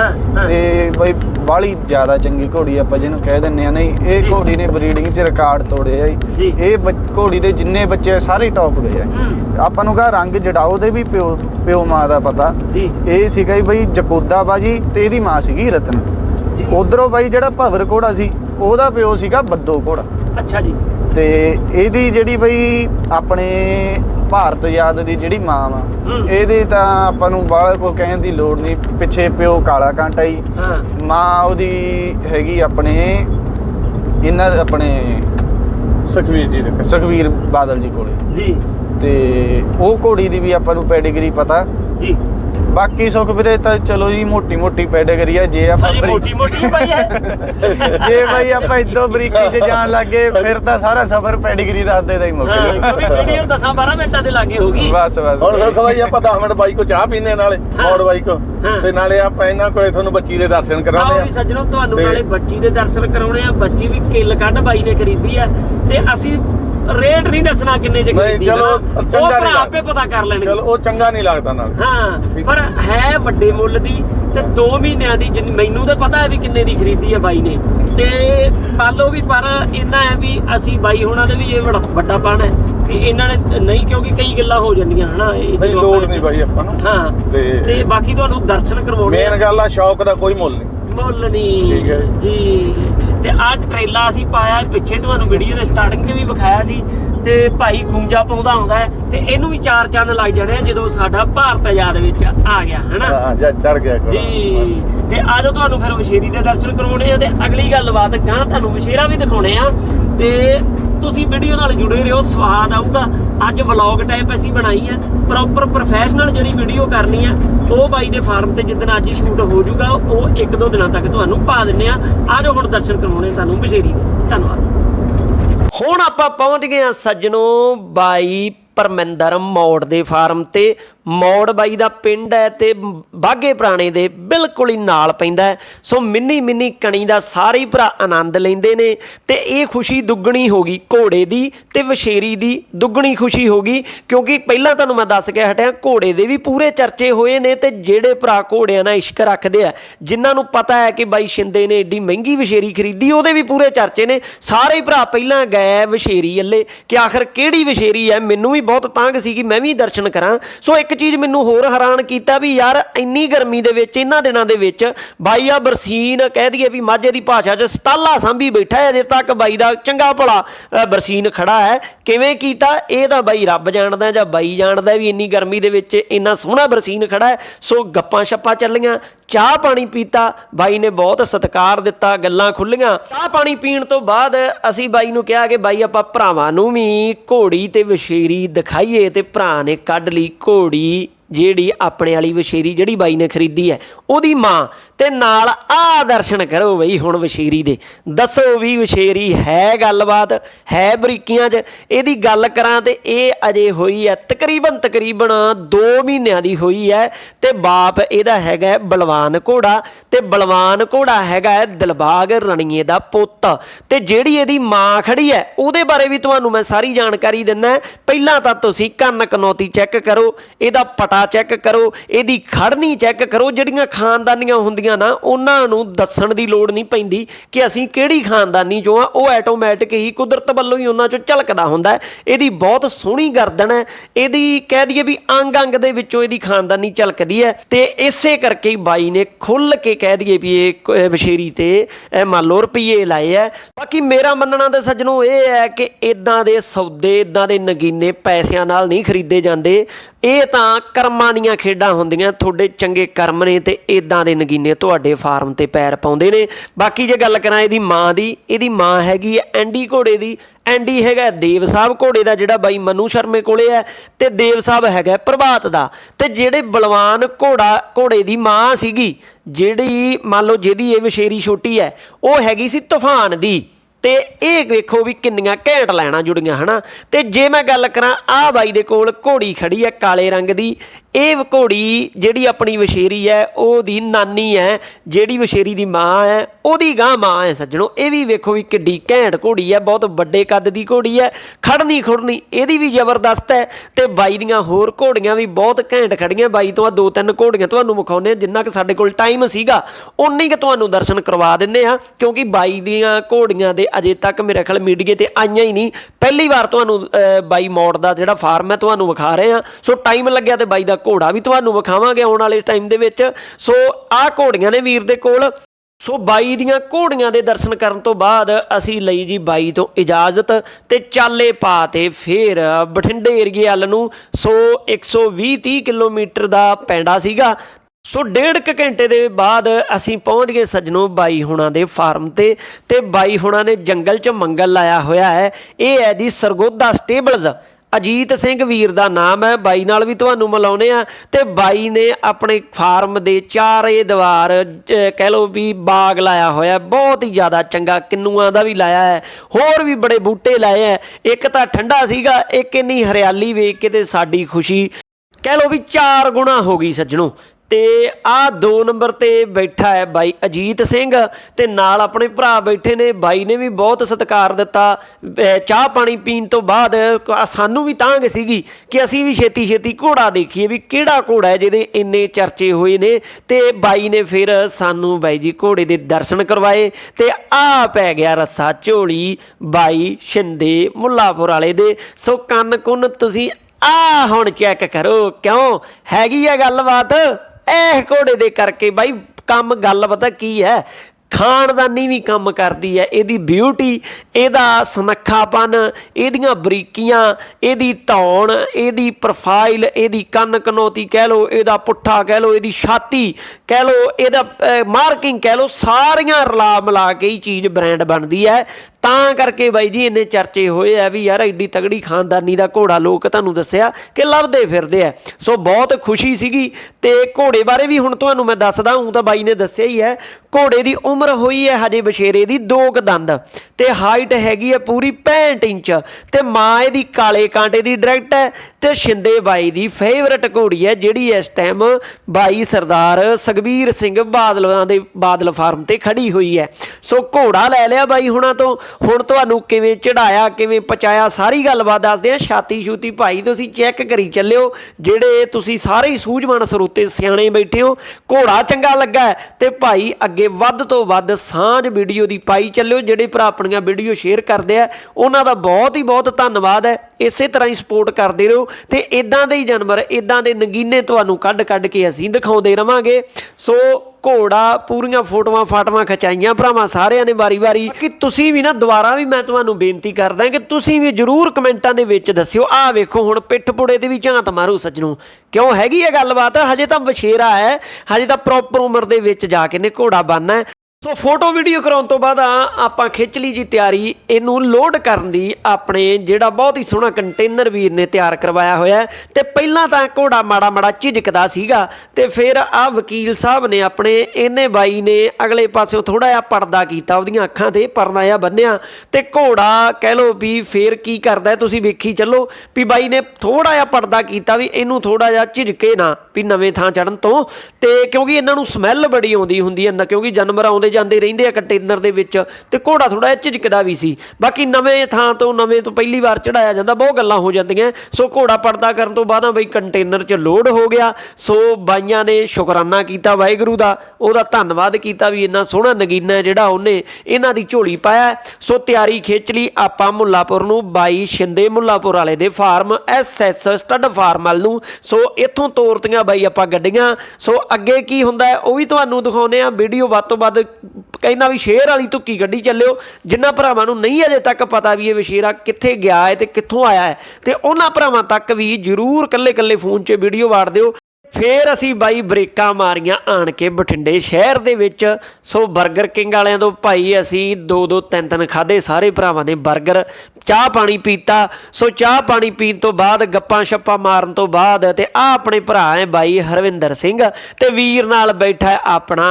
ਤੇ ਬਾਈ ਬਾਲੀ ਜ਼ਿਆਦਾ ਚੰਗੀ ਘੋੜੀ ਆਪਾਂ ਜਿਹਨੂੰ ਕਹਿ ਦਿੰਨੇ ਆ ਨਹੀਂ ਇਹ। ਘੋੜੀ ਨੇ ਬਰੀਡਿੰਗ 'ਚ ਰਿਕਾਰਡ ਤੋੜੇ ਆ ਇਹ ਘੋੜੀ ਦੇ ਜਿੰਨੇ ਬੱਚੇ ਸਾਰੇ ਟੌਪ ਗਏ ਆ। ਆਪਾਂ ਨੂੰ ਕਹਾ ਰੰਗ ਜੜਾਊ ਦੇ ਵੀ ਪਿਓ ਪਿਓ ਮਾਂ ਦਾ ਪਤਾ। ਇਹ ਸੀਗਾ ਬਾਈ ਜਕੋਦਾ ਬਾਜੀ ਤੇ ਇਹਦੀ ਮਾਂ ਸੀਗੀ ਰਤਨ। ਉਧਰੋਂ ਬਾਈ ਜਿਹੜਾ ਭਵਰ ਘੋੜਾ ਸੀ ਉਹਦਾ ਪਿਓ ਸੀਗਾ ਬੱਦੋ ਘੋੜਾ। ਅੱਛਾ ਜੀ। ਤੇ ਇਹਦੀ ਜਿਹੜੀ ਬਈ ਆਪਣੇ ਭਾਰਤ ਯਾਦ ਦੀ ਜਿਹੜੀ ਮਾਂ ਵਾ। ਇਹਦੇ ਤਾਂ ਆਪਾਂ ਨੂੰ ਬਾਹਲਾ ਕੋ ਕਹਿਣ ਦੀ ਲੋੜ ਨਹੀਂ। ਪਿੱਛੇ ਪਿਓ ਕਾਲਾ ਕਾਂਟਾ ਹੀ। ਮਾਂ ਉਹਦੀ ਹੈਗੀ ਆਪਣੇ ਇਹਨਾਂ ਆਪਣੇ ਸੁਖਵੀਰ ਜੀ ਦੇ। ਸੁਖਵੀਰ ਬਾਦਲ ਜੀ ਕੋਲੇ। ਜੀ। ਤੇ ਉਹ ਘੋੜੀ ਦੀ ਵੀ ਆਪਾਂ ਨੂੰ ਪੈਡੀਗਰੀ ਪਤਾ। ਜੀ। ਬਾਕੀ ਸੁਖ ਵੀਰੇ ਤਾਂ ਚਲੋ ਜੀ ਮੋਟੀ ਮੋਟੀ ਪੈਡੀਗਰੀ ਆ ਜੇ ਆਪਾਂ ਮੋਟੀ ਮੋਟੀ ਪਈ ਹੈ। ਜੇ ਬਾਈ ਆਪਾਂ ਇਦੋਂ ਬਰੀਕੀ 'ਚ ਜਾਣ ਲੱਗੇ ਫਿਰ ਤਾਂ ਸਾਰਾ ਸਫ਼ਰ ਪੈਡੀਗਰੀ ਦੱਸਦੇ ਦਾ ਹੀ ਮੁੱਕ ਹਾਂ ਜਾਊ। ਕਿਉਂਕਿ ਵੀਡੀਓ 10 12 ਮਿੰਟਾਂ ਦੇ ਲਾਗੇ ਹੋ ਗਈ। ਬਸ ਬਸ। ਹੁਣ ਸੁਖ ਬਾਈ ਆਪਾਂ 10 ਮਿੰਟ ਬਾਈ ਕੋ ਚਾਹ ਪੀਨੇ ਨਾਲੇ ਹਾਂ। ਮੌੜ ਬਾਈ ਕੋ। ਹਾਂ। ਤੇ ਨਾਲੇ ਆਪਾਂ ਇਹਨਾਂ ਕੋਲੇ ਤੁਹਾਨੂੰ ਬੱਚੀ ਦੇ ਦਰਸ਼ਨ ਆਓ ਕਰਾਉਂਦੇ ਵੀ ਆ ਸੱਜਣੋ ਤੁਹਾਨੂੰ ਤੇ- ਨਾਲੇ ਬੱਚੀ ਦੇ ਦਰਸ਼ਨ ਕਰਾਉਣੇ ਆ। ਬੱਚੀ ਵੀ ਕਿੱਲ ਕੱਢ ਬਾਈ ਨੇ ਖਰੀਦੀ ਆ। ਤੇ ਅਸੀਂ ਰੇਟ ਨਹੀਂ ਦੱਸਣਾ ਕਿੰਨੇ ਚ ਨਹੀਂ, ਖਰੀਦੀ ਚਲੋ। ਚੰਗਾ ਨਹੀਂ ਲੱਗਦਾ। ਆਪੇ ਪਤਾ ਕਰ ਲੈਣਗੇ। ਚਲੋ ਉਹ ਚੰਗਾ ਨਹੀਂ ਲੱਗਦਾ ਨਾਲ। ਹਾਂ ਠੀਕ। ਪਰ ਹੈ ਵੱਡੇ ਮੁੱਲ ਦੀ ਤੇ 2 ਮਹੀਨਿਆਂ ਦੀ ਜਿੰਨੀ ਮੈਨੂੰ ਤਾਂ ਪਤਾ ਹੈ ਵੀ ਕਿੰਨੇ ਦੀ ਖਰੀਦੀ ਹੈ ਬਾਈ ਨੇ। ਤੇ ਪਾਲੋ ਵੀ ਪਰ ਇਹਨਾਂ ਹੈ ਵੀ ਅਸੀਂ ਬਾਈ ਹੋਣਾ ਦੇ ਵੀ ਇਹ ਬੜਾ ਵੱਡਾ ਪਣ ਹੈ। ਵੀ ਇਹਨਾਂ ਨੇ ਨਹੀਂ ਕਿਉਂਕਿ ਕਈ ਗੱਲਾਂ ਹੋ ਜਾਂਦੀਆਂ ਹਨਾ? ਇਹ ਨਹੀਂ ਲੋੜ ਨਹੀਂ ਬਾਈ ਆਪਾਂ ਨੂੰ। ਹਾਂ ਤੇ- ਤੇ ਬਾਕੀ ਤੁਹਾਨੂੰ ਦਰਸ਼ਨ ਕਰਵਾਉਣੇ ਮੇਨ ਗੱਲ ਆ ਸ਼ੌਕ ਦਾ ਕੋਈ ਮੁੱਲ ਨਹੀਂ। ਮੁੱਲ ਨਹੀਂ। ਠੀਕ ਹੈ। ਜੀ। ਤੇ ਆ ਟ੍ਰੇਲਾ ਅਸੀਂ ਪਾਇਆ ਪਿੱਛੇ ਤੁਹਾਨੂੰ ਵੀਡੀਓ ਦੇ ਸਟਾਰਟਿੰਗ 'ਚ ਵੀ ਵਿਖਾਇਆ ਸੀ ਤੇ ਭਾਈ ਗੂੰਜਾ ਪਾਉਂਦਾ ਹੁੰਦਾ ਹੈ ਤੇ ਇਹਨੂੰ ਵੀ ਚਾਰ ਚੰਨ ਲੱਗ ਜਾਣੇ ਆ ਜਦੋਂ ਸਾਡਾ ਭਾਰਤ ਆਜ਼ਾਦ ਵਿੱਚ ਆ ਗਿਆ ਹਨਾ ਹਾਂ ਜਾਂ ਚੜ ਗਿਆ ਘੋੜਾ। ਜੀ ਤੇ ਆਜੋ ਤੁਹਾਨੂੰ ਫਿਰ ਵਸ਼ੇਰੀ ਦੇ ਦਰਸ਼ਨ ਕਰਵਾਉਣੇ ਆ ਤੇ ਅਗਲੀ ਗੱਲਬਾਤ ਗਾਂ ਤੁਹਾਨੂੰ ਵਸ਼ੇਰਾ ਵੀ ਦਿਖਾਉਣੇ ਆ ਤੇ ਤੁਸੀਂ ਵੀਡੀਓ ਨਾਲ ਜੁੜੇ ਰਹੋ, ਸਵਾਦ ਆਊਗਾ। ਅੱਜ ਵਲੌਗ ਟਾਈਪ ਅਸੀਂ ਬਣਾਈ ਆ। ਪ੍ਰੋਪਰ ਪ੍ਰੋਫੈਸ਼ਨਲ ਜਿਹੜੀ ਵੀਡੀਓ ਕਰਨੀ ਆ, ਉਹ ਬਾਈ ਦੇ ਫਾਰਮ ਤੇ ਜਿੱਦਣ ਅੱਜ ਸ਼ੂਟ ਹੋ ਜਾਊਗਾ, ਉਹ ਇੱਕ ਦੋ ਦਿਨਾਂ ਤੱਕ ਤੁਹਾਨੂੰ ਪਾ ਦਿੰਨੇ ਆ। ਆਜੋ ਹੁਣ ਦਰਸ਼ਨ ਕਰਵਾਉਣੇ ਤੁਹਾਨੂੰ ਬਸੇਰੀ ਦੇ। ਧੰਨਵਾਦ। ਹੁਣ ਆਪਾਂ ਪਹੁੰਚ ਗਏ ਆ ਸੱਜਣੋ ਬਾਈ ਪਰਮਿੰਦਰ ਮੌੜ ਦੇ ਫਾਰਮ ਤੇ। ਮੌੜ ਬਾਈ ਦਾ ਪਿੰਡ ਹੈ ਤੇ ਬਾਗੇ ਪੁਰਾਣੇ ਦੇ ਬਿਲਕੁਲ ਹੀ ਨਾਲ ਪੈਂਦਾ ਸੋ ਮਿੰਨੀ ਮਿੰਨੀ ਕਣੀ ਦਾ ਸਾਰੇ ਹੀ ਭਰਾ ਆਨੰਦ ਲੈਂਦੇ ਨੇ ਤੇ ਇਹ ਖੁਸ਼ੀ ਦੁੱਗਣੀ ਹੋ ਗਈ ਘੋੜੇ ਦੀ ਤੇ ਵਸ਼ੇਰੀ ਦੀ ਦੁੱਗਣੀ ਖੁਸ਼ੀ ਹੋ ਗਈ। ਕਿਉਂਕਿ ਪਹਿਲਾਂ ਤੁਹਾਨੂੰ ਮੈਂ ਦੱਸ ਕੇ ਹਟਿਆ, ਘੋੜੇ ਦੇ ਵੀ ਪੂਰੇ ਚਰਚੇ ਹੋਏ ਨੇ ਤੇ ਜਿਹੜੇ ਭਰਾ ਘੋੜਿਆਂ ਨਾਲ ਇਸ਼ਕ ਰੱਖਦੇ ਆ, ਜਿਨ੍ਹਾਂ ਨੂੰ ਪਤਾ ਹੈ ਕਿ ਬਾਈ ਸ਼ਿੰਦੇ ਨੇ ਏਡੀ ਮਹਿੰਗੀ ਵਸ਼ੇਰੀ ਖਰੀਦੀ, ਉਹਦੇ ਵੀ ਪੂਰੇ ਚਰਚੇ ਨੇ। ਸਾਰੇ ਭਰਾ ਪਹਿਲਾਂ ਗਏ ਵਸ਼ੇਰੀ ਅੱਲੇ ਕਿ ਆਖਰ ਕਿਹੜੀ ਵਸ਼ੇਰੀ ਹੈ? ਮੈਨੂੰ ਵੀ ਬਹੁਤ ਤਾਂਗ ਸੀ ਕਿ ਮੈਂ ਵੀ ਦਰਸ਼ਨ ਕਰਾਂ। ਸੋ ਇੱਕ ਚੀਜ਼ ਮੈਨੂੰ ਹੋਰ ਹੈਰਾਨ ਕੀਤਾ ਵੀ ਯਾਰ ਇੰਨੀ ਗਰਮੀ ਦੇ ਵਿੱਚ, ਇਹਨਾਂ ਦਿਨਾਂ ਦੇ ਵਿੱਚ ਬਾਈ ਆ ਬਰਸੀਨ ਕਹਿ ਦਈਏ ਵੀ ਮਾਝੇ ਦੀ ਭਾਸ਼ਾ 'ਚ ਸਟਾਲਾ ਸਾਂਭੀ ਬੈਠਾ ਹੈ, ਅਜੇ ਤੱਕ ਬਾਈ ਦਾ ਚੰਗਾ ਭਲਾ ਬਰਸੀਨ ਖੜਾ ਹੈ। ਕਿਵੇਂ ਕੀਤਾ? ਇਹ ਤਾਂ ਬਾਈ ਰੱਬ ਜਾਣਦਾ ਜਾਂ ਬਾਈ ਜਾਣਦਾ ਵੀ ਇੰਨੀ ਗਰਮੀ ਦੇ ਵਿੱਚ ਇੰਨਾ ਸੋਹਣਾ ਬਰਸੀਨ ਖੜਾ ਹੈ। ਸੋ ਗੱਪਾਂ ਛੱਪਾਂ ਚੱਲੀਆਂ। ਚਾਹ ਪਾਣੀ ਪੀਤਾ, ਬਾਈ ਨੇ ਬਹੁਤ ਸਤਿਕਾਰ ਦਿੱਤਾ, ਗੱਲਾਂ ਖੁੱਲੀਆਂ। ਚਾਹ ਪਾਣੀ ਪੀਣ ਤੋਂ ਬਾਅਦ ਅਸੀਂ ਬਾਈ ਨੂੰ ਕਿਹਾ ਕਿ ਬਾਈ ਆਪਾਂ ਭਰਾਵਾਂ ਨੂੰ ਵੀ ਘੋੜੀ ਤੇ ਵਸ਼ੇਰੀ ਦਿਖਾਈਏ ਤੇ ਭਰਾ ਨੇ ਕੱਢ ਲਈ ਘੋੜੀ। ਜਿਹੜੀ ਆਪਣੇ ਵਾਲੀ ਵਸ਼ੇਰੀ ਜਿਹੜੀ ਬਾਈ ਨੇ ਖਰੀਦੀ ਹੈ, ਉਹਦੀ ਮਾਂ ਤੇ ਨਾਲ ਆ ਦਰਸ਼ਨ ਕਰੋ ਬਈ ਹੁਣ ਵਸ਼ੇਰੀ ਦੇ। ਦੱਸੋ ਵੀ ਵਸ਼ੇਰੀ ਹੈ ਗੱਲਬਾਤ, ਹੈ ਬਰੀਕੀਆਂ 'ਚ? ਇਹਦੀ ਗੱਲ ਕਰਾਂ ਤੇ ਇਹ ਅਜੇ ਹੋਈ ਹੈ ਤਕਰੀਬਨ ਤਕਰੀਬਨ 2 ਮਹੀਨਿਆਂ ਦੀ ਹੋਈ ਹੈ ਤੇ ਬਾਪ ਇਹਦਾ ਹੈਗਾ ਬਲਵਾਨ ਘੋੜਾ ਤੇ ਬਲਵਾਨ ਘੋੜਾ ਹੈਗਾ ਦਿਲਬਾਗ ਰਣੀਏ ਦਾ ਪੁੱਤ। ਤੇ ਜਿਹੜੀ ਇਹਦੀ ਮਾਂ ਖੜੀ ਹੈ, ਉਹਦੇ ਬਾਰੇ ਵੀ ਤੁਹਾਨੂੰ ਮੈਂ ਸਾਰੀ ਜਾਣਕਾਰੀ ਦਿੰਦਾ ਪਹਿਲਾਂ ਤਾਂ ਤੁਸੀਂ ਕੰਨ ਕਨੌਤੀ ਚੈੱਕ ਕਰੋ, ਇਹਦਾ ਪਟਾ ਘੋੜਾ ਚੈੱਕ ਕਰੋ, ਇਹਦੀ ਖੜਨੀ ਚੈੱਕ ਕਰੋ, ਜਿਹੜੀਆਂ ਖਾਨਦਾਨੀਆਂ ਹੁੰਦੀਆਂ ਨਾ, ਉਹਨਾਂ ਨੂੰ ਦੱਸਣ ਦੀ ਲੋੜ ਨਹੀਂ ਪੈਂਦੀ ਕਿ ਅਸੀਂ ਕਿਹੜੀ ਖਾਨਦਾਨੀ ਚੋਂ ਆ, ਉਹ ਆਟੋਮੈਟਿਕ ਹੀ ਕੁਦਰਤ ਵੱਲੋਂ ਹੀ ਉਹਨਾਂ ਚੋਂ ਝਲਕਦਾ ਹੁੰਦਾ ਇਹਦੀ ਬਹੁਤ ਸੋਹਣੀ ਗਰਦਨ ਹੈ। ਇਹਦੀ ਕਹਿ ਦਈਏ ਵੀ ਅੰਗ ਅੰਗ ਦੇ ਵਿੱਚੋਂ ਇਹਦੀ ਖਾਨਦਾਨੀ ਝਲਕਦੀ ਹੈ। ਤੇ ਇਸੇ ਕਰਕੇ ਬਾਈ ਨੇ ਖੁੱਲ ਕੇ ਕਹਿ ਦਈਏ ਵੀ ਇਹ ਕ- ਵਿਸ਼ੇਰੀ ਤੇ, ਇਹ ਮੰਨ ਲਓ ਰੁਪਈਏ ਲਾਏ ਆ ਬਾਕੀ ਮੇਰਾ ਮੰਨਣਾ ਤੇ ਸੱਜਣੋ ਇਹ ਹੈ ਕਿ ਇਦਾਂ ਦੇ ਸੌਦੇ ਇਦਾਂ ਦੇ ਨਗੀਨੇ ਪੈਸਿਆਂ ਨਾਲ ਨਹੀਂ ਖਰੀਦੇ ਜਾਂਦੇ। ਇਹ ਤਾਂ ਕਰਮਾਂ ਦੀਆਂ ਖੇਡਾਂ ਹੁੰਦੀਆਂ, ਤੁਹਾਡੇ ਚੰਗੇ ਕਰਮ ਨੇ ਤੇ ਇਦਾਂ ਦੇ ਨਗੀਨੇ ਤੁਹਾਡੇ ਫਾਰਮ ਤੇ ਪੈਰ ਪਾਉਂਦੇ ਨੇ। ਬਾਕੀ ਜੇ ਗੱਲ ਕਰਾਂ ਇਹਦੀ ਮਾਂ ਦੀ, ਇਹਦੀ ਮਾਂ ਹੈਗੀ ਹੈ ਐਂਡੀ ਘੋੜੇ ਦੀ। ਐਂਡੀ ਹੈਗਾ ਦੇਵ ਸਾਹਿਬ ਘੋੜੇ ਦਾ, ਜਿਹੜਾ ਬਾਈ ਮਨੂ ਸ਼ਰਮੇ ਕੋਲੇ ਹੈ ਤੇ ਦੇਵ ਸਾਹਿਬ ਹੈਗਾ ਪ੍ਰਭਾਤ ਦਾ। ਤੇ ਜਿਹੜੇ ਬਲਵਾਨ ਘੋੜਾ, ਘੋੜੇ ਦੀ ਮਾਂ ਸੀਗੀ, ਜਿਹੜੀ ਮੰਨ ਲਓ ਜਿਹਦੀ ਇਹ ਵਿਸ਼ੇਰੀ ਛੋਟੀ ਹੈ, ਉਹ ਹੈਗੀ ਸੀ ਤੂਫਾਨ ਦੀ। ਤੇ ਇਹ ਵੇਖੋ ਵੀ ਕਿੰਨੀਆਂ ਘੈਂਟ ਲੈਣਾ ਜੁੜੀਆਂ, ਹਨਾ? ਤੇ ਜੇ ਮੈਂ ਗੱਲ ਕਰਾਂ, ਆਹ ਬਾਈ ਦੇ ਕੋਲ ਘੋੜੀ ਖੜੀ ਹੈ, ਕਾਲੇ ਰੰਗ ਦੀ। ਇਹ ਘੋੜੀ ਜਿਹੜੀ ਆਪਣੀ ਵਸ਼ੇਰੀ ਹੈ, ਉਹਦੀ ਨਾਨੀ ਹੈ, ਜਿਹੜੀ ਵਸ਼ੇਰੀ ਦੀ ਮਾਂ ਹੈ, ਉਹਦੀ ਗਾਂ ਮਾਂ ਹੈ ਸੱਜਣੋ। ਇਹ ਵੀ ਵੇਖੋ ਵੀ ਕਿੱਡੀ ਘੈਂਟ ਘੋੜੀ ਹੈ, ਬਹੁਤ ਵੱਡੇ ਕੱਦ ਦੀ ਘੋੜੀ ਹੈ, ਖੜਨੀ ਖੁੜਨੀ, ਇਹਦੀ ਵੀ ਜ਼ਬਰਦਸਤ ਹੈ। ਤੇ ਬਾਈ ਦੀਆਂ ਹੋਰ ਘੋੜੀਆਂ ਵੀ ਬਹੁਤ ਘੈਂਟ ਖੜੀਆਂ, ਬਾਈ ਤੋਂ ਆ ਦੋ ਤਿੰਨ ਘੋੜੀਆਂ ਤੁਹਾਨੂੰ ਵਿਖਾਉਨੇ ਜਿੰਨਾ ਕਿ ਸਾਡੇ ਕੋਲ ਟਾਈਮ ਸੀਗਾ ਉਨੀ ਕਿ ਤੁਹਾਨੂੰ ਦਰਸ਼ਨ ਕਰਵਾ ਦਿੰਨੇ ਆ ਕਿਉਂਕਿ ਬਾਈ ਦੀਆਂ ਘੋੜੀਆਂ ਦੇ ਅਜੇ ਤੱਕ ਮੇਰੇ ਖਿਆਲ ਮੀਡੀਏ ਤੇ ਆਈਆਂ ਹੀ ਨਹੀਂ। ਪਹਿਲੀ ਵਾਰ ਤੁਹਾਨੂੰ ਬਾਈ ਮੋੜ ਦਾ ਜਿਹੜਾ ਫਾਰਮ ਹੈ ਤੁਹਾਨੂੰ ਵਿਖਾ ਰਹੇ। ਆ ਸੋ ਟਾਈਮ ਲੱਗਿਆ ਤੇ ਬਾਈ ਦਾ ਘੋੜਾ ਵੀ ਤੁਹਾਨੂੰ ਵਿਖਾਵਾਂਗੇ ਆਉਣ ਵਾਲੇ ਟਾਈਮ ਦੇ ਵਿੱਚ। ਸੋ ਆਹ ਘੋੜੀਆਂ ਨੇ ਵੀਰ ਦੇ ਕੋਲ। ਸੋ ਬਾਈ ਦੀਆਂ ਘੋੜੀਆਂ ਦੇ ਦਰਸ਼ਨ ਕਰਨ ਤੋਂ ਬਾਅਦ ਅਸੀਂ ਲਈ ਜੀ ਬਾਈ ਤੋਂ ਇਜਾਜ਼ਤ ਤੇ ਚਾਲੇ ਪਾ ਤੇ ਫੇਰ ਬਠਿੰਡੇ ਏਰੀਏ ਵੱਲ ਨੂੰ। ਸੋ 120 30 ਕਿਲੋਮੀਟਰ ਦਾ ਪੈਂਡਾ ਸੀਗਾ। ਸੋ ਡੇਢ ਕੁ ਘੰਟੇ ਦੇ ਬਾਅਦ ਅਸੀਂ ਪਹੁੰਚ ਗਏ ਸੱਜਣੋ ਬਾਈ ਹੁਣਾਂ ਦੇ ਫਾਰਮ ਤੇ ਤੇ ਬਾਈ ਹੁਣਾਂ ਨੇ ਜੰਗਲ 'ਚ ਮੰਗਲ ਲਾਇਆ ਹੋਇਆ ਹੈ। ਇਹ ਹੈ ਜੀ ਸਰਗੋਦਾ ਸਟੇਬਲਜ਼। ਅਜੀਤ ਸਿੰਘ ਵੀਰ ਦਾ ਨਾਮ ਹੈ, ਬਾਈ ਨਾਲ ਵੀ ਤੁਹਾਨੂੰ ਮਿਲਾਉਨੇ ਆ। ਤੇ ਬਾਈ ਨੇ ਆਪਣੇ ਫਾਰਮ ਦੇ ਚਾਰੇ ਦੀਵਾਰ ਕਹਿ ਲਓ ਵੀ ਬਾਗ ਲਾਇਆ ਹੋਇਆ ਬਹੁਤ ਹੀ ਜ਼ਿਆਦਾ ਚੰਗਾ ਕਿੰਨੂਆਂ ਦਾ ਵੀ ਲਾਇਆ ਹੈ। ਹੋਰ ਵੀ ਬੜੇ ਬੂਟੇ ਲਾਏ ਹੈ। ਇੱਕ ਤਾਂ ਠੰਡਾ ਸੀਗਾ, ਇੱਕ ਇੰਨੀ ਹਰਿਆਲੀ ਵੇਖ ਕੇ ਤੇ ਸਾਡੀ ਖੁਸ਼ੀ। ਕਹਿ ਲਓ ਵੀ ਚਾਰ ਗੁਣਾ ਹੋ ਗਈ ਸੱਜਣੋ। ਤੇ ਆ ਦੋ ਨੰਬਰ ਤੇ ਬੈਠਾ ਹੈ ਬਾਈ ਅਜੀਤ ਸਿੰਘ ਤੇ ਨਾਲ ਆਪਣੇ ਭਰਾ ਬੈਠੇ ਨੇ। ਬਾਈ ਨੇ ਵੀ ਬਹੁਤ ਸਤਿਕਾਰ ਦਿੱਤਾ। ਚਾਹ ਪਾਣੀ ਪੀਣ ਤੋਂ ਬਾਅਦ ਸਾਨੂੰ ਵੀ ਤਾਂਗ ਸੀਗੀ ਕਿ ਅਸੀਂ ਵੀ ਛੇਤੀ ਛੇਤੀ ਘੋੜਾ ਦੇਖੀਏ ਵੀ ਕਿਹੜਾ ਘੋੜਾ ਹੈ ਜਿਹਦੇ ਇੰਨੇ ਚਰਚੇ ਹੋਏ ਨੇ। ਤੇ ਬਾਈ ਨੇ ਫਿਰ ਸਾਨੂੰ ਬਾਈ ਜੀ ਘੋੜੇ ਦੇ ਦਰਸ਼ਨ ਕਰਵਾਏ ਤੇ ਆ ਪੈ ਗਿਆ ਰੱਸਾ ਝੋਲੀ ਬਾਈ ਸ਼ਿੰਦੇ ਮੁੱਲਾਪੁਰ ਵਾਲੇ ਦੇ। ਸੋ ਕੰਨ ਕੁੰਨ ਤੁਸੀਂ ਆ ਹੁਣ ਚੈੱਕ ਕਰੋ ਕਿਉਂ? ਹੈਗੀ ਆ ਗੱਲਬਾਤ? ਇਹ ਘੋੜੇ ਦੇ ਕਰਕੇ ਬਾਈ ਕੰਮ ਗੱਲ ਪਤਾ ਕੀ ਹੈ? ਖਾਨਦਾਨੀ ਵੀ ਕੰਮ ਕਰਦੀ ਹੈ, ਇਹਦੀ ਬਿਊਟੀ ਇਹਦਾ ਸੁਨੱਖਾਪਨ, ਇਹਦੀਆਂ ਬਰੀਕੀਆਂ, ਇਹਦੀ ਧੌਣ, ਇਹਦੀ ਪ੍ਰੋਫਾਈਲ ਇਹਦੀ ਕੰਨ ਕਨੋਤੀ ਕਹਿ ਲਓ, ਇਹਦਾ ਪੁੱਠਾ ਕਹਿ ਲਓ, ਇਹਦੀ ਛਾਤੀ ਕਹਿ ਲਓ, ਇਹਦਾ ਮਾਰਕਿੰਗ ਕਹਿ ਲਓ, ਸਾਰੀਆਂ ਰਲਾ ਮਿਲਾ ਕੇ ਹੀ ਚੀਜ਼ ਬ੍ਰਾਂਡ ਬਣਦੀ ਹੈ। ਤਾਂ ਕਰਕੇ ਬਾਈ ਜੀ ਇੰਨੇ ਚਰਚੇ ਹੋਏ ਆ ਵੀ ਯਾਰ ਐਡੀ ਤਗੜੀ ਖਾਨਦਾਨੀ ਦਾ ਘੋੜਾ ਲੋਕ ਤੁਹਾਨੂੰ ਦੱਸਿਆ ਕਿ ਲੱਭਦੇ ਫਿਰਦੇ ਆ। ਸੋ ਬਹੁਤ ਖੁਸ਼ੀ ਸੀਗੀ ਤੇ ਘੋੜੇ ਬਾਰੇ ਵੀ ਹੁਣ ਤੁਹਾਨੂੰ ਮੈਂ ਦੱਸਦਾ ਹੂੰ ਤਾਂ ਬਾਈ ਨੇ ਦੱਸਿਆ ਹੀ ਹੈ, ਘੋੜੇ ਦੀ ਉਮਰ ਹੋਈ ਹੈ ਹਜੇ ਬਸ਼ੇਰੇ ਦੀ, ਦੋ ਕ ਦੰਦ। ਤੇ ਹਾਈਟ ਹੈਗੀ ਹੈ ਪੂਰੀ 65 ਇੰਚ। ਤੇ ਮਾਂ ਇਹਦੀ ਕਾਲੇ ਕਾਂਟੇ ਦੀ ਡਾਇਰੈਕਟ ਹੈ ਤੇ ਸ਼ਿੰਦੇ ਬਾਈ ਦੀ ਫੇਵਰਟ ਘੋੜੀ ਹੈ, ਜਿਹੜੀ ਇਸ ਟਾਈਮ ਬਾਈ ਸਰਦਾਰ ਸਗਵੀਰ ਸਿੰਘ ਬਾਦਲਾਂ ਦੇ ਬਾਦਲ ਫਾਰਮ ਤੇ ਖੜੀ ਹੋਈ ਹੈ। ਸੋ ਘੋੜਾ ਲੈ ਲਿਆ ਬਾਈ ਹੁਣਾਂ ਤੋਂ। ਹੁਣ ਤੁਹਾਨੂੰ ਕਿਵੇਂ ਚੜਾਇਆ, ਕਿਵੇਂ ਪਚਾਇਆ ਸਾਰੀ ਗੱਲਬਾਤ ਦੱਸਦੇ ਆ ਛਾਤੀ ਛੂਤੀ ਭਾਈ, ਤੁਸੀਂ ਚੈੱਕ ਕਰੀ ਚੱਲਿਓ। ਜਿਹੜੇ ਤੁਸੀਂ ਸਾਰੇ ਹੀ ਸੂਝਵਾਨ ਸਰੋਤੇ ਸਿਆਣੇ ਬੈਠੇ ਹੋ, ਘੋੜਾ ਚੰਗਾ ਲੱਗਾ ਹੈ। ਤੇ ਭਾਈ ਅੱਗੇ ਵੱਧ ਤੋਂ ਵੱਧ ਸਾਂਝ ਵੀਡੀਓ ਦੀ ਪਾਈ ਚੱਲਿਓ। ਜਿਹੜੇ ਭਰਾ ਆਪਣੀਆਂ ਵੀਡੀਓ ਸ਼ੇਅਰ ਕਰਦੇ ਆ, ਉਹਨਾਂ ਦਾ ਬਹੁਤ ਹੀ ਬਹੁਤ ਧੰਨਵਾਦ ਹੈ। ਇਸੇ ਤਰ੍ਹਾਂ ਹੀ ਸਪੋਰਟ ਕਰਦੇ ਰਹੋ ਤੇ ਇਦਾਂ ਦੇ ਹੀ ਜਾਨਵਰ ਇਦਾਂ ਦੇ ਨਗੀਨੇ ਤੁਹਾਨੂੰ ਕੱਢ ਕੱਢ ਕੇ ਅਸੀਂ ਦਿਖਾਉਂਦੇ ਰਵਾਂਗੇ। ਸੋ ਘੋੜਾ, ਪੂਰੀਆਂ ਫੋਟੋਆਂ, ਫਾਟਵਾਂ ਖਚਾਈਆਂ ਭਰਾਵਾਂ ਸਾਰਿਆਂ ਨੇ ਵਾਰੀ-ਵਾਰੀ। ਕਿ ਤੁਸੀਂ ਵੀ ਨਾ ਦੁਬਾਰਾ ਵੀ ਮੈਂ ਤੁਹਾਨੂੰ ਬੇਨਤੀ ਕਰਦਾ ਕਿ ਤੁਸੀਂ ਵੀ ਜਰੂਰ ਕਮੈਂਟਾਂ ਦੇ ਵਿੱਚ ਦੱਸਿਓ। ਆਹ ਵੇਖੋ ਹੁਣ ਪਿੱਠ ਪੁੜੇ ਤੇ ਵੀ ਝਾਂਤ ਮਾਰੋ ਸੱਜਣੋ। ਕਿਉਂ ਹੈਗੀ ਇਹ ਗੱਲਬਾਤ? ਹਜੇ ਤਾਂ ਬਛੇਰਾ ਹੈ, ਹਜੇ ਤਾਂ ਪ੍ਰੋਪਰ ਉਮਰ ਦੇ ਵਿੱਚ ਜਾ ਕੇ ਨੇ ਘੋੜਾ ਬਣਨਾ ਸੋ ਫੋਟੋ ਵੀਡੀਓ ਕਰਾਉਣ ਤੋਂ ਬਾਅਦ ਆਪਾਂ ਖਿੱਚ ਲਈ ਜੀ ਤਿਆਰੀ। ਇਹਨੂੰ ਲੋਡ ਕਰਨ ਦੀ ਆਪਣੇ ਜਿਹੜਾ ਬਹੁਤ ਹੀ ਸੋਹਣਾ ਕੰਟੇਨਰ ਵੀਰ ਨੇ ਤਿਆਰ ਕਰਵਾਇਆ ਹੋਇਆ ਹੈ। ਤੇ ਪਹਿਲਾਂ ਤਾਂ ਘੋੜਾ ਮਾੜਾ ਮਾੜਾ ਝਿਜਕਦਾ ਸੀਗਾ ਤੇ ਫਿਰ ਆ ਵਕੀਲ ਸਾਹਿਬ ਨੇ ਆਪਣੇ, ਇਹਨੇ ਬਾਈ ਨੇ ਅਗਲੇ ਪਾਸਿਓਂ ਥੋੜਾ ਜਿਹਾ ਪਰਦਾ ਕੀਤਾ, ਉਹਦੀਆਂ ਅੱਖਾਂ ਤੇ ਪਰਨਾ ਜਿਹਾ ਬੰਨਿਆ। ਤੇ ਘੋੜਾ ਕਹਿ ਲੋ ਵੀ ਫੇਰ ਕੀ ਕਰਦਾ ਤੁਸੀਂ ਵੇਖੀ ਚੱਲੋ ਵੀ ਬਾਈ ਨੇ ਥੋੜਾ ਜਿਹਾ ਪਰਦਾ ਕੀਤਾ ਵੀ ਇਹਨੂੰ ਥੋੜਾ ਜਿਹਾ ਝਿਜਕੇ ਨਾ ਵੀ ਨਵੇਂ ਥਾਂ ਚੜਨ ਤੋਂ। ਤੇ ਕਿਉਂਕਿ ਇਹਨਾਂ ਨੂੰ ਸਮੈਲ ਬੜੀ ਆਉਂਦੀ ਹੁੰਦੀ ਹੈ ਕਿਉਂਕਿ ਜਾਨਵਰ ਆਉਂਦੇ ਆਉਂਦੇ ਜਾਂਦੇ ਰਹਿੰਦੇ ਆ ਕੰਟੇਨਰ ਦੇ ਵਿੱਚ ਤੇ ਘੋੜਾ ਥੋੜਾ ਝਿਜਕਦਾ ਵੀ ਸੀ। ਬਾਕੀ ਨਵੇਂ ਥਾਂ ਤੋਂ, ਨਵੇਂ ਤੋਂ ਪਹਿਲੀ ਵਾਰ ਚੜਾਇਆ ਜਾਂਦਾ, ਬਹੁਤ ਗੱਲਾਂ ਹੋ ਜਾਂਦੀਆਂ। ਸੋ ਘੋੜਾ ਪੜਦਾ ਕਰਨ ਤੋਂ ਬਾਅਦ ਬਈ ਕੰਟੇਨਰ 'ਚ ਲੋਡ ਹੋ ਗਿਆ। ਸੋ ਬਾਈਆਂ ਨੇ ਸ਼ੁਕਰਾਨਾ ਕੀਤਾ ਵਾਹਿਗੁਰੂ ਦਾ। ਉਹਦਾ ਧੰਨਵਾਦ ਕੀਤਾ ਵੀ ਇੰਨਾ ਸੋਹਣਾ ਨਗੀਨਾ ਜਿਹੜਾ ਉਹਨੇ ਇਹਨਾਂ ਦੀ ਝੋਲੀ ਪਾਇਆ। ਸੋ ਤਿਆਰੀ ਖਿੱਚ ਲਈ ਆਪਾਂ ਮੁੱਲਾਪੁਰ ਨੂੰ, ਬਾਈ ਸ਼ਿੰਦੇ ਮੁੱਲਾਪੁਰ ਵਾਲੇ ਦੇ farm, S SS stud farm ਵੱਲ ਨੂੰ। ਸੋ ਇੱਥੋਂ ਤੋਰਤੀਆਂ ਬਾਈ ਆਪਾਂ ਗੱਡੀਆਂ। ਸੋ ਅੱਗੇ ਕੀ ਹੁੰਦਾ ਉਹ ਵੀ ਤੁਹਾਨੂੰ ਦਿਖਾਉਨੇ ਆ ਵੀਡੀਓ ਵੱਧ ਤੋਂ ਵੱਧ ਕਹਿੰਦਾ ਵੀ ਸ਼ੇਅਰ ਵਾਲੀ ਧੁੱਕੀ ਗੱਡੀ ਚੱਲਿਓ। ਜਿੰਨਾ ਭਰਾਵਾਂ ਨੂੰ ਨਹੀਂ ਅਜੇ ਤੱਕ ਪਤਾ ਵੀ ਇਹ ਵਿਸ਼ੇਰਾ ਕਿੱਥੇ ਗਿਆ ਹੈ ਤੇ ਕਿੱਥੋਂ ਆਇਆ ਹੈ, ਤੇ ਉਹਨਾਂ ਭਰਾਵਾਂ ਤੱਕ ਵੀ ਜਰੂਰ ਕੱਲੇ-ਕੱਲੇ ਫੋਨ 'ਚ ਵੀਡੀਓ ਵਾੜ ਦਿਓ। ਫੇਰ ਅਸੀਂ ਬਾਈ ਬ੍ਰੇਕਾਂ ਮਾਰੀਆਂ ਆਣ ਕੇ ਬਠਿੰਡੇ ਸ਼ਹਿਰ ਦੇ ਵਿੱਚ। ਸੋ 버ਗਰ ਕਿੰਗ ਵਾਲਿਆਂ ਤੋਂ ਭਾਈ ਅਸੀਂ ਦੋ ਦੋ ਤਿੰਨ ਤਿੰਨ ਖਾਦੇ ਸਾਰੇ ਭਰਾਵਾਂ ਨੇ 버ਗਰ ਚਾਹ ਪਾਣੀ ਪੀਤਾ। ਸੋ ਚਾਹ ਪਾਣੀ ਪੀਣ ਤੋਂ ਬਾਅਦ, ਗੱਪਾਂ ਛੱਪਾਂ ਮਾਰਨ ਤੋਂ ਬਾਅਦ ਤੇ ਆ ਆਪਣੇ ਭਰਾ ਹੈ ਬਾਈ ਹਰਵਿੰਦਰ ਸਿੰਘ ਤੇ ਵੀਰ ਨਾਲ ਬੈਠਾ ਆਪਣਾ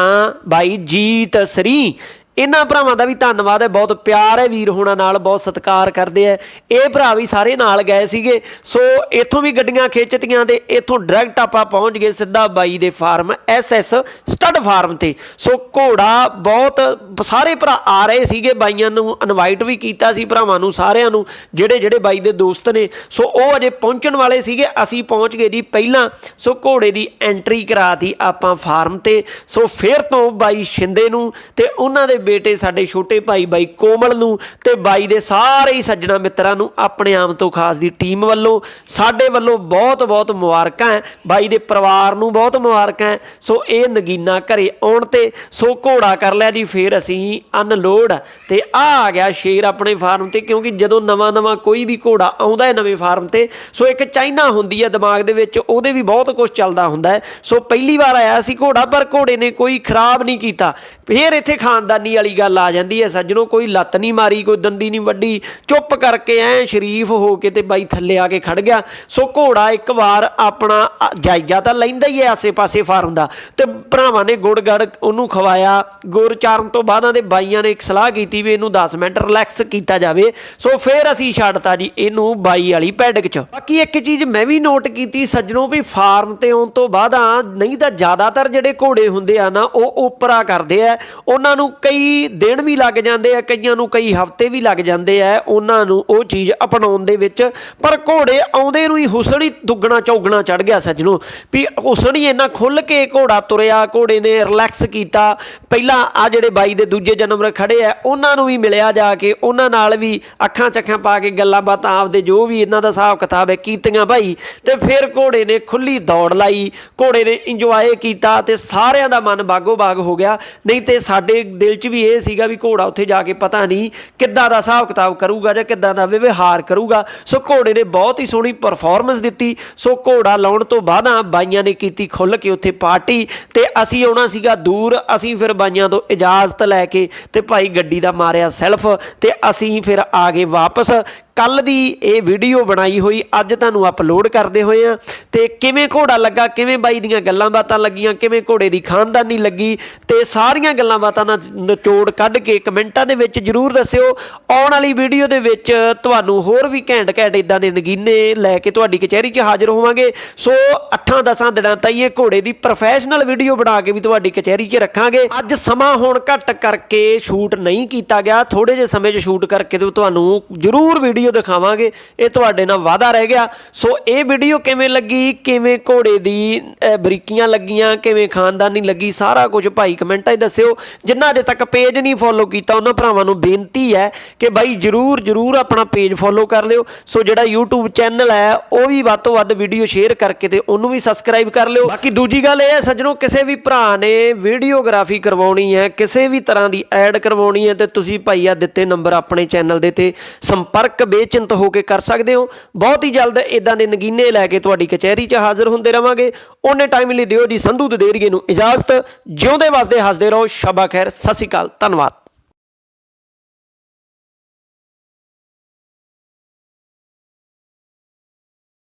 ਬਾਈ ਜੀਤ ਸਰੀ। ਇਹਨਾਂ ਭਰਾਵਾਂ ਦਾ ਵੀ ਧੰਨਵਾਦ ਹੈ, ਬਹੁਤ ਪਿਆਰ ਹੈ ਵੀਰ ਹੋਣਾ ਨਾਲ, ਬਹੁਤ ਸਤਿਕਾਰ ਕਰਦੇ ਆ ਇਹ ਭਰਾ ਵੀ ਸਾਰੇ ਨਾਲ ਗਏ ਸੀਗੇ। ਸੋ ਇੱਥੋਂ ਵੀ ਗੱਡੀਆਂ ਖਿੱਚਤੀਆਂ ਤੇ ਇੱਥੋਂ ਡਾਇਰੈਕਟ ਆਪਾਂ ਪਹੁੰਚ ਗਏ ਸਿੱਧਾ ਬਾਈ ਦੇ ਫਾਰਮ ਐਸਐਸ ਸਟੱਡ ਫਾਰਮ ਤੇ। ਸੋ ਘੋੜਾ ਬਹੁਤ, ਸਾਰੇ ਭਰਾ ਆ ਰਹੇ ਸੀਗੇ, ਬਾਈਆਂ ਨੂੰ ਇਨਵਾਈਟ ਵੀ ਕੀਤਾ ਸੀ ਭਰਾਵਾਂ ਨੂੰ, ਸਾਰਿਆਂ ਨੂੰ, ਜਿਹੜੇ ਜਿਹੜੇ ਬਾਈ ਦੇ ਦੋਸਤ ਨੇ। ਸੋ ਉਹ ਅਜੇ ਪਹੁੰਚਣ ਵਾਲੇ ਸੀਗੇ, ਅਸੀਂ ਪਹੁੰਚ ਗਏ ਜੀ ਪਹਿਲਾਂ। ਸੋ ਘੋੜੇ ਦੀ ਐਂਟਰੀ ਕਰਾਤੀ ਆਪਾਂ ਫਾਰਮ ਤੇ। ਸੋ ਫਿਰ ਤੋਂ ਬਾਈ ਸ਼ਿੰਦੇ ਨੂੰ ਤੇ ਉਹਨਾਂ ਦੇ ਬੇਟੇ ਸਾਡੇ ਛੋਟੇ ਭਾਈ ਬਾਈ ਕੋਮਲ ਨੂੰ ਤੇ ਬਾਈ ਦੇ ਸਾਰੇ ਹੀ ਸੱਜਣਾ ਮਿੱਤਰਾਂ ਨੂੰ ਆਪਣੇ ਆਮ ਤੋਂ ਖਾਸ ਦੀ ਟੀਮ ਵੱਲੋਂ, ਸਾਡੇ ਵੱਲੋਂ ਬਹੁਤ ਬਹੁਤ ਮੁਬਾਰਕਾਂ ਬਾਈ ਦੇ ਪਰਿਵਾਰ ਨੂੰ ਬਹੁਤ ਮੁਬਾਰਕਾਂ ਸੋ ਇਹ ਨਗੀਨਾ ਘਰੇ ਆਉਣ ਤੇ ਸੋ ਘੋੜਾ ਕਰ ਲਿਆ ਜੀ, ਫੇਰ ਅਸੀਂ ਅਨਲੋਡ। ਤੇ ਆ ਆ ਗਿਆ ਸ਼ੇਰ ਆਪਣੇ ਫਾਰਮ ਤੇ, ਕਿਉਂਕਿ ਜਦੋਂ ਨਵਾਂ ਨਵਾਂ ਕੋਈ ਵੀ ਘੋੜਾ ਆਉਂਦਾ ਹੈ ਨਵੇਂ ਫਾਰਮ ਤੇ, ਸੋ ਇੱਕ ਚਾਈਨਾ ਹੁੰਦੀ ਹੈ ਦਿਮਾਗ ਦੇ ਵਿੱਚ, ਉਹਦੇ ਵੀ ਬਹੁਤ ਕੁਝ ਚੱਲਦਾ ਹੁੰਦਾ ਹੈ। ਸੋ ਪਹਿਲੀ ਵਾਰ ਆਇਆ ਸੀ ਘੋੜਾ, ਪਰ ਘੋੜੇ ਨੇ ਕੋਈ ਖਰਾਬ ਨਹੀਂ ਕੀਤਾ। ਫੇਰ ਇੱਥੇ ਖਾਨਦਾਨੀ ਵਾਲੀ ਗੱਲ ਆ ਜਾਂਦੀ ਹੈ। ਸੱਜਣੋ, ਕੋਈ ਲੱਤ ਨਹੀਂ ਮਾਰੀ, ਕੋਈ ਦੰਦੀ ਨਹੀਂ ਵੱਡੀ ਚੁੱਪ ਕਰਕੇ ਐ ਸ਼ਰੀਫ ਹੋ ਕੇ ਤੇ ਬਾਈ ਥੱਲੇ ਆ ਕੇ ਖੜ ਗਿਆ। ਸੋ ਘੋੜਾ ਇੱਕ ਵਾਰ ਆਪਣਾ ਜਾਇਜ਼ਾ ਤਾਂ ਲੈਂਦਾ ਹੀ ਹੈ ਆਸੇ-ਪਾਸੇ ਫਾਰਮ ਦਾ। ਤੇ ਭਰਾਵਾਂ ਨੇ ਗੁੜ ਗੜ ਉਹਨੂੰ ਖਵਾਇਆ। ਗੁੜ ਚਾਰਨ ਤੋਂ ਬਾਅਦਾਂ ਦੇ ਬਾਈਆਂ ਨੇ ਇੱਕ ਸਲਾਹ ਕੀਤੀ ਵੀ ਇਹਨੂੰ 10 ਮਿੰਟ ਰਿਲੈਕਸ ਕੀਤਾ ਜਾਵੇ। ਸੋ ਫਿਰ ਅਸੀਂ ਛੱਡਤਾ ਜੀ ਇਹਨੂੰ ਬਾਈ ਵਾਲੀ ਪੈਡਕ 'ਚ। ਬਾਕੀ ਇੱਕ ਚੀਜ਼ ਮੈਂ ਵੀ ਨੋਟ ਕੀਤੀ ਸੱਜਣੋ ਵੀ ਫਾਰਮ ਤੇ ਆਉਣ ਤੋਂ ਬਾਅਦਾਂ ਨਹੀਂ ਤਾਂ ਜ਼ਿਆਦਾਤਰ ਜਿਹੜੇ ਘੋੜੇ ਹੁੰਦੇ ਆ ਨਾ, ਉਹ ਓਪਰਾ ਕਰਦੇ ਆ। ਉਹਨਾਂ ਨੂੰ ਕਈ ਦਿਨ ਵੀ ਲੱਗ ਜਾਂਦੇ ਆ, ਕਈਆਂ ਨੂੰ ਕਈ ਹਫ਼ਤੇ ਵੀ ਲੱਗ ਜਾਂਦੇ ਆ, ਉਹਨਾਂ ਨੂੰ ਉਹ ਚੀਜ਼ ਅਪਣਾਉਣ ਦੇ ਵਿੱਚ। ਪਰ ਘੋੜੇ ਆਉਂਦੇ ਨੂੰ ਹੀ ਹੁਸਨ ਹੀ ਦੁੱਗਣਾ ਚੌਗਣਾ ਚੜ ਗਿਆ ਸੱਜਣੋ, ਵੀ ਹੁਸਨ ਹੀ ਇੰਨਾ ਖੁੱਲ ਕੇ ਘੋੜਾ ਤੁਰਿਆ, ਘੋੜੇ ਨੇ ਰਿਲੈਕਸ ਕੀਤਾ। ਪਹਿਲਾਂ ਆ ਜਿਹੜੇ ਬਾਈ ਦੇ ਦੂਜੇ ਜਨਮ ਖੜੇ ਆ, ਉਹਨਾਂ ਨੂੰ ਵੀ ਮਿਲਿਆ ਜਾ ਕੇ, ਉਹਨਾਂ ਨਾਲ ਵੀ ਅੱਖਾਂ ਚੱਖਾਂ ਪਾ ਕੇ ਗੱਲਾਂ ਬਾਤਾਂ ਆਪਦੇ ਜੋ ਵੀ ਇਹਨਾਂ ਦਾ ਹਿਸਾਬ ਕਿਤਾਬ ਹੈ, ਕੀਤੀਆਂ ਭਾਈ ਤੇ ਫਿਰ ਘੋੜੇ ਨੇ ਖੁੱਲੀ ਦੌੜ ਲਾਈ, ਘੋੜੇ ਨੇ ਇੰਜੋਏ ਕੀਤਾ ਤੇ ਸਾਰਿਆਂ ਦਾ ਮਨ ਬਾਗੋ ਬਾਗ ਹੋ ਗਿਆ। ਨਹੀਂ ਤੇ ਸਾਡੇ ਦਿਲ 'ਚ ਵੀ ਇਹ ਸੀਗਾ ਵੀ ਘੋੜਾ ਉੱਥੇ ਜਾ ਕੇ ਪਤਾ ਨਹੀਂ ਕਿੱਦਾਂ ਦਾ ਹਿਸਾਬ ਕਿਤਾਬ ਕਰੂਗਾ ਜਾਂ ਕਿੱਦਾਂ ਦਾ ਵਿਵਹਾਰ ਕਰੂਗਾ। ਸੋ ਘੋੜੇ ਨੇ ਬਹੁਤ ਹੀ ਸੋਹਣੀ ਪਰਫਾਰਮੈਂਸ ਦਿੱਤੀ। ਸੋ ਘੋੜਾ ਲਾਉਣ ਤੋਂ ਬਾਅਦਾਂ ਬਾਈਆਂ ਨੇ ਕੀਤੀ ਖੁੱਲ ਕੇ ਉੱਥੇ ਪਾਰਟੀ ਤੇ ਅਸੀਂ ਆਉਣਾ ਸੀਗਾ ਦੂਰ। ਅਸੀਂ ਫਿਰ ਬਾਈਆਂ ਤੋਂ ਇਜਾਜ਼ਤ ਲੈ ਕੇ ਤੇ ਭਾਈ ਗੱਡੀ ਦਾ ਮਾਰਿਆ ਸੈਲਫ ਤੇ ਅਸੀਂ ਫਿਰ ਆ ਗਏ ਵਾਪਸ। ਕੱਲ ਦੀ ਇਹ ਵੀਡੀਓ ਬਣਾਈ ਹੋਈ, ਅੱਜ ਤੁਹਾਨੂੰ ਅਪਲੋਡ ਕਰਦੇ ਹੋਏ ਆ ਤੇ ਕਿਵੇਂ ਘੋੜਾ ਲੱਗਾ, ਕਿਵੇਂ ਬਾਈ ਦੀਆਂ ਗੱਲਾਂ ਬਾਤਾਂ ਲੱਗੀਆਂ, ਕਿਵੇਂ ਘੋੜੇ ਦੀ ਖਾਨਦਾਨੀ ਲੱਗੀ, ਤੇ ਸਾਰੀਆਂ ਗੱਲਾਂ ਬਾਤਾਂ ਦਾ ਨਿਚੋੜ ਕੱਢ ਕੇ ਕਮੈਂਟਾਂ ਦੇ ਵਿੱਚ ਜਰੂਰ ਦੱਸਿਓ। ਆਉਣ ਵਾਲੀ ਵੀਡੀਓ ਦੇ ਵਿੱਚ ਤੁਹਾਨੂੰ ਹੋਰ ਵੀ ਘੈਂਟ ਘੈਂਟ ਇਦਾਂ ਦੇ ਨਗੀਨੇ ਲੈ ਕੇ ਤੁਹਾਡੀ ਕਚਹਿਰੀ 'ਚ ਹਾਜ਼ਰ ਹੋਵਾਂਗੇ। ਸੋ 8-10 ਦਿਨਾਂ ਤਾਈਂ ਇਹ ਘੋੜੇ ਦੀ ਪ੍ਰੋਫੈਸ਼ਨਲ ਵੀਡੀਓ ਬਣਾ ਕੇ ਵੀ ਤੁਹਾਡੀ ਕਚਹਿਰੀ 'ਚ ਰੱਖਾਂਗੇ। ਅੱਜ ਸਮਾਂ ਹੁਣ ਘੱਟ ਕਰਕੇ ਸ਼ੂਟ ਨਹੀਂ ਕੀਤਾ ਗਿਆ। ਥੋੜੇ ਜਿਹੇ ਸਮੇਂ 'ਚ ਸ਼ੂਟ ਕਰਕੇ ਤੁਹਾਨੂੰ ਜਰੂਰ ਵੀਡੀਓ ਦਿਖਾਵਾਂਗੇ। ਇਹ ਤੁਹਾਡੇ ਨਾਲ ਵਾਅਦਾ ਰਹਿ ਗਿਆ। ਸੋ ਇਹ ਵੀਡੀਓ ਕਿਵੇਂ ਲੱਗੀ? ਕਿਵੇਂ ਘੋੜੇ ਦੀ ਬਰੀਕੀਆਂ ਲੱਗੀਆਂ? ਕਿਵੇਂ ਖਾਨਦਾਨੀ ਲੱਗੀ? ਸਾਰਾ ਕੁਝ ਭਾਈ ਕਮੈਂਟਾਂ 'ਚ ਦੱਸਿਓ। ਜਿਨ੍ਹਾਂ ਅਜੇ ਤੱਕ ਪੇਜ ਨਹੀਂ ਫੋਲੋ ਕੀਤਾ, ਉਹਨਾਂ ਭਰਾਵਾਂ ਨੂੰ ਬੇਨਤੀ ਹੈ ਕਿ ਬਾਈ ਜਰੂਰ ਜਰੂਰ ਆਪਣਾ ਪੇਜ ਫੋਲੋ ਕਰ ਲਿਓ। ਸੋ ਜਿਹੜਾ YouTube ਚੈਨਲ ਹੈ, ਉਹ ਵੀ ਵੱਧ ਤੋਂ ਵੱਧ ਵੀਡੀਓ ਸ਼ੇਅਰ ਕਰਕੇ ਤੇ ਉਹਨੂੰ ਵੀ ਸਬਸਕ੍ਰਾਈਬ ਕਰ ਲਿਓ। ਬਾਕੀ ਦੂਜੀ ਗੱਲ ਇਹ ਹੈ, ਸੱਜਣੋ, ਕਿਸੇ ਵੀ ਭਰਾ ਨੇ ਵੀਡੀਓਗ੍ਰਾਫੀ ਕਰਵਾਉਣੀ ਹੈ, ਕਿਸੇ ਵੀ ਤਰ੍ਹਾਂ ਦੀ ਐਡ ਕਰਵਾਉਣੀ ਹੈ, ਤੇ ਤੁਸੀਂ ਭਾਈ ਆ ਦਿੱਤੇ ਨੰਬਰ ਆਪਣੇ ਚੈਨਲ ਦੇ ਤੇ ਸੰਪਰਕ ਬੇਚਿੰਤ ਹੋ ਕੇ ਕਰ ਸਕਦੇ ਹੋ। ਬਹੁਤ ਹੀ ਜਲਦ ਇਦਾਂ ਦੇ ਨਗੀਨੇ ਲੈ ਕੇ ਤੁਹਾਡੀ ਕਚਹਿਰੀ 'ਚ ਹਾਜ਼ਰ ਹੁੰਦੇ ਰਵਾਂਗੇ। ਉਹਨੇ ਟਾਈਮ ਲਈ ਦਿਓ ਜੀ ਸੰਧੂ ਦਦੇਰੀਏ ਨੂੰ ਇਜਾਜ਼ਤ। ਜਿਉਂਦੇ ਵਸਦੇ, ਹੱਸਦੇ ਰਹੋ। ਸ਼ਬਾ ਖੈਰ, ਸਤਿ ਸ਼੍ਰੀ ਅਕਾਲ। ਧੰਨਵਾਦ।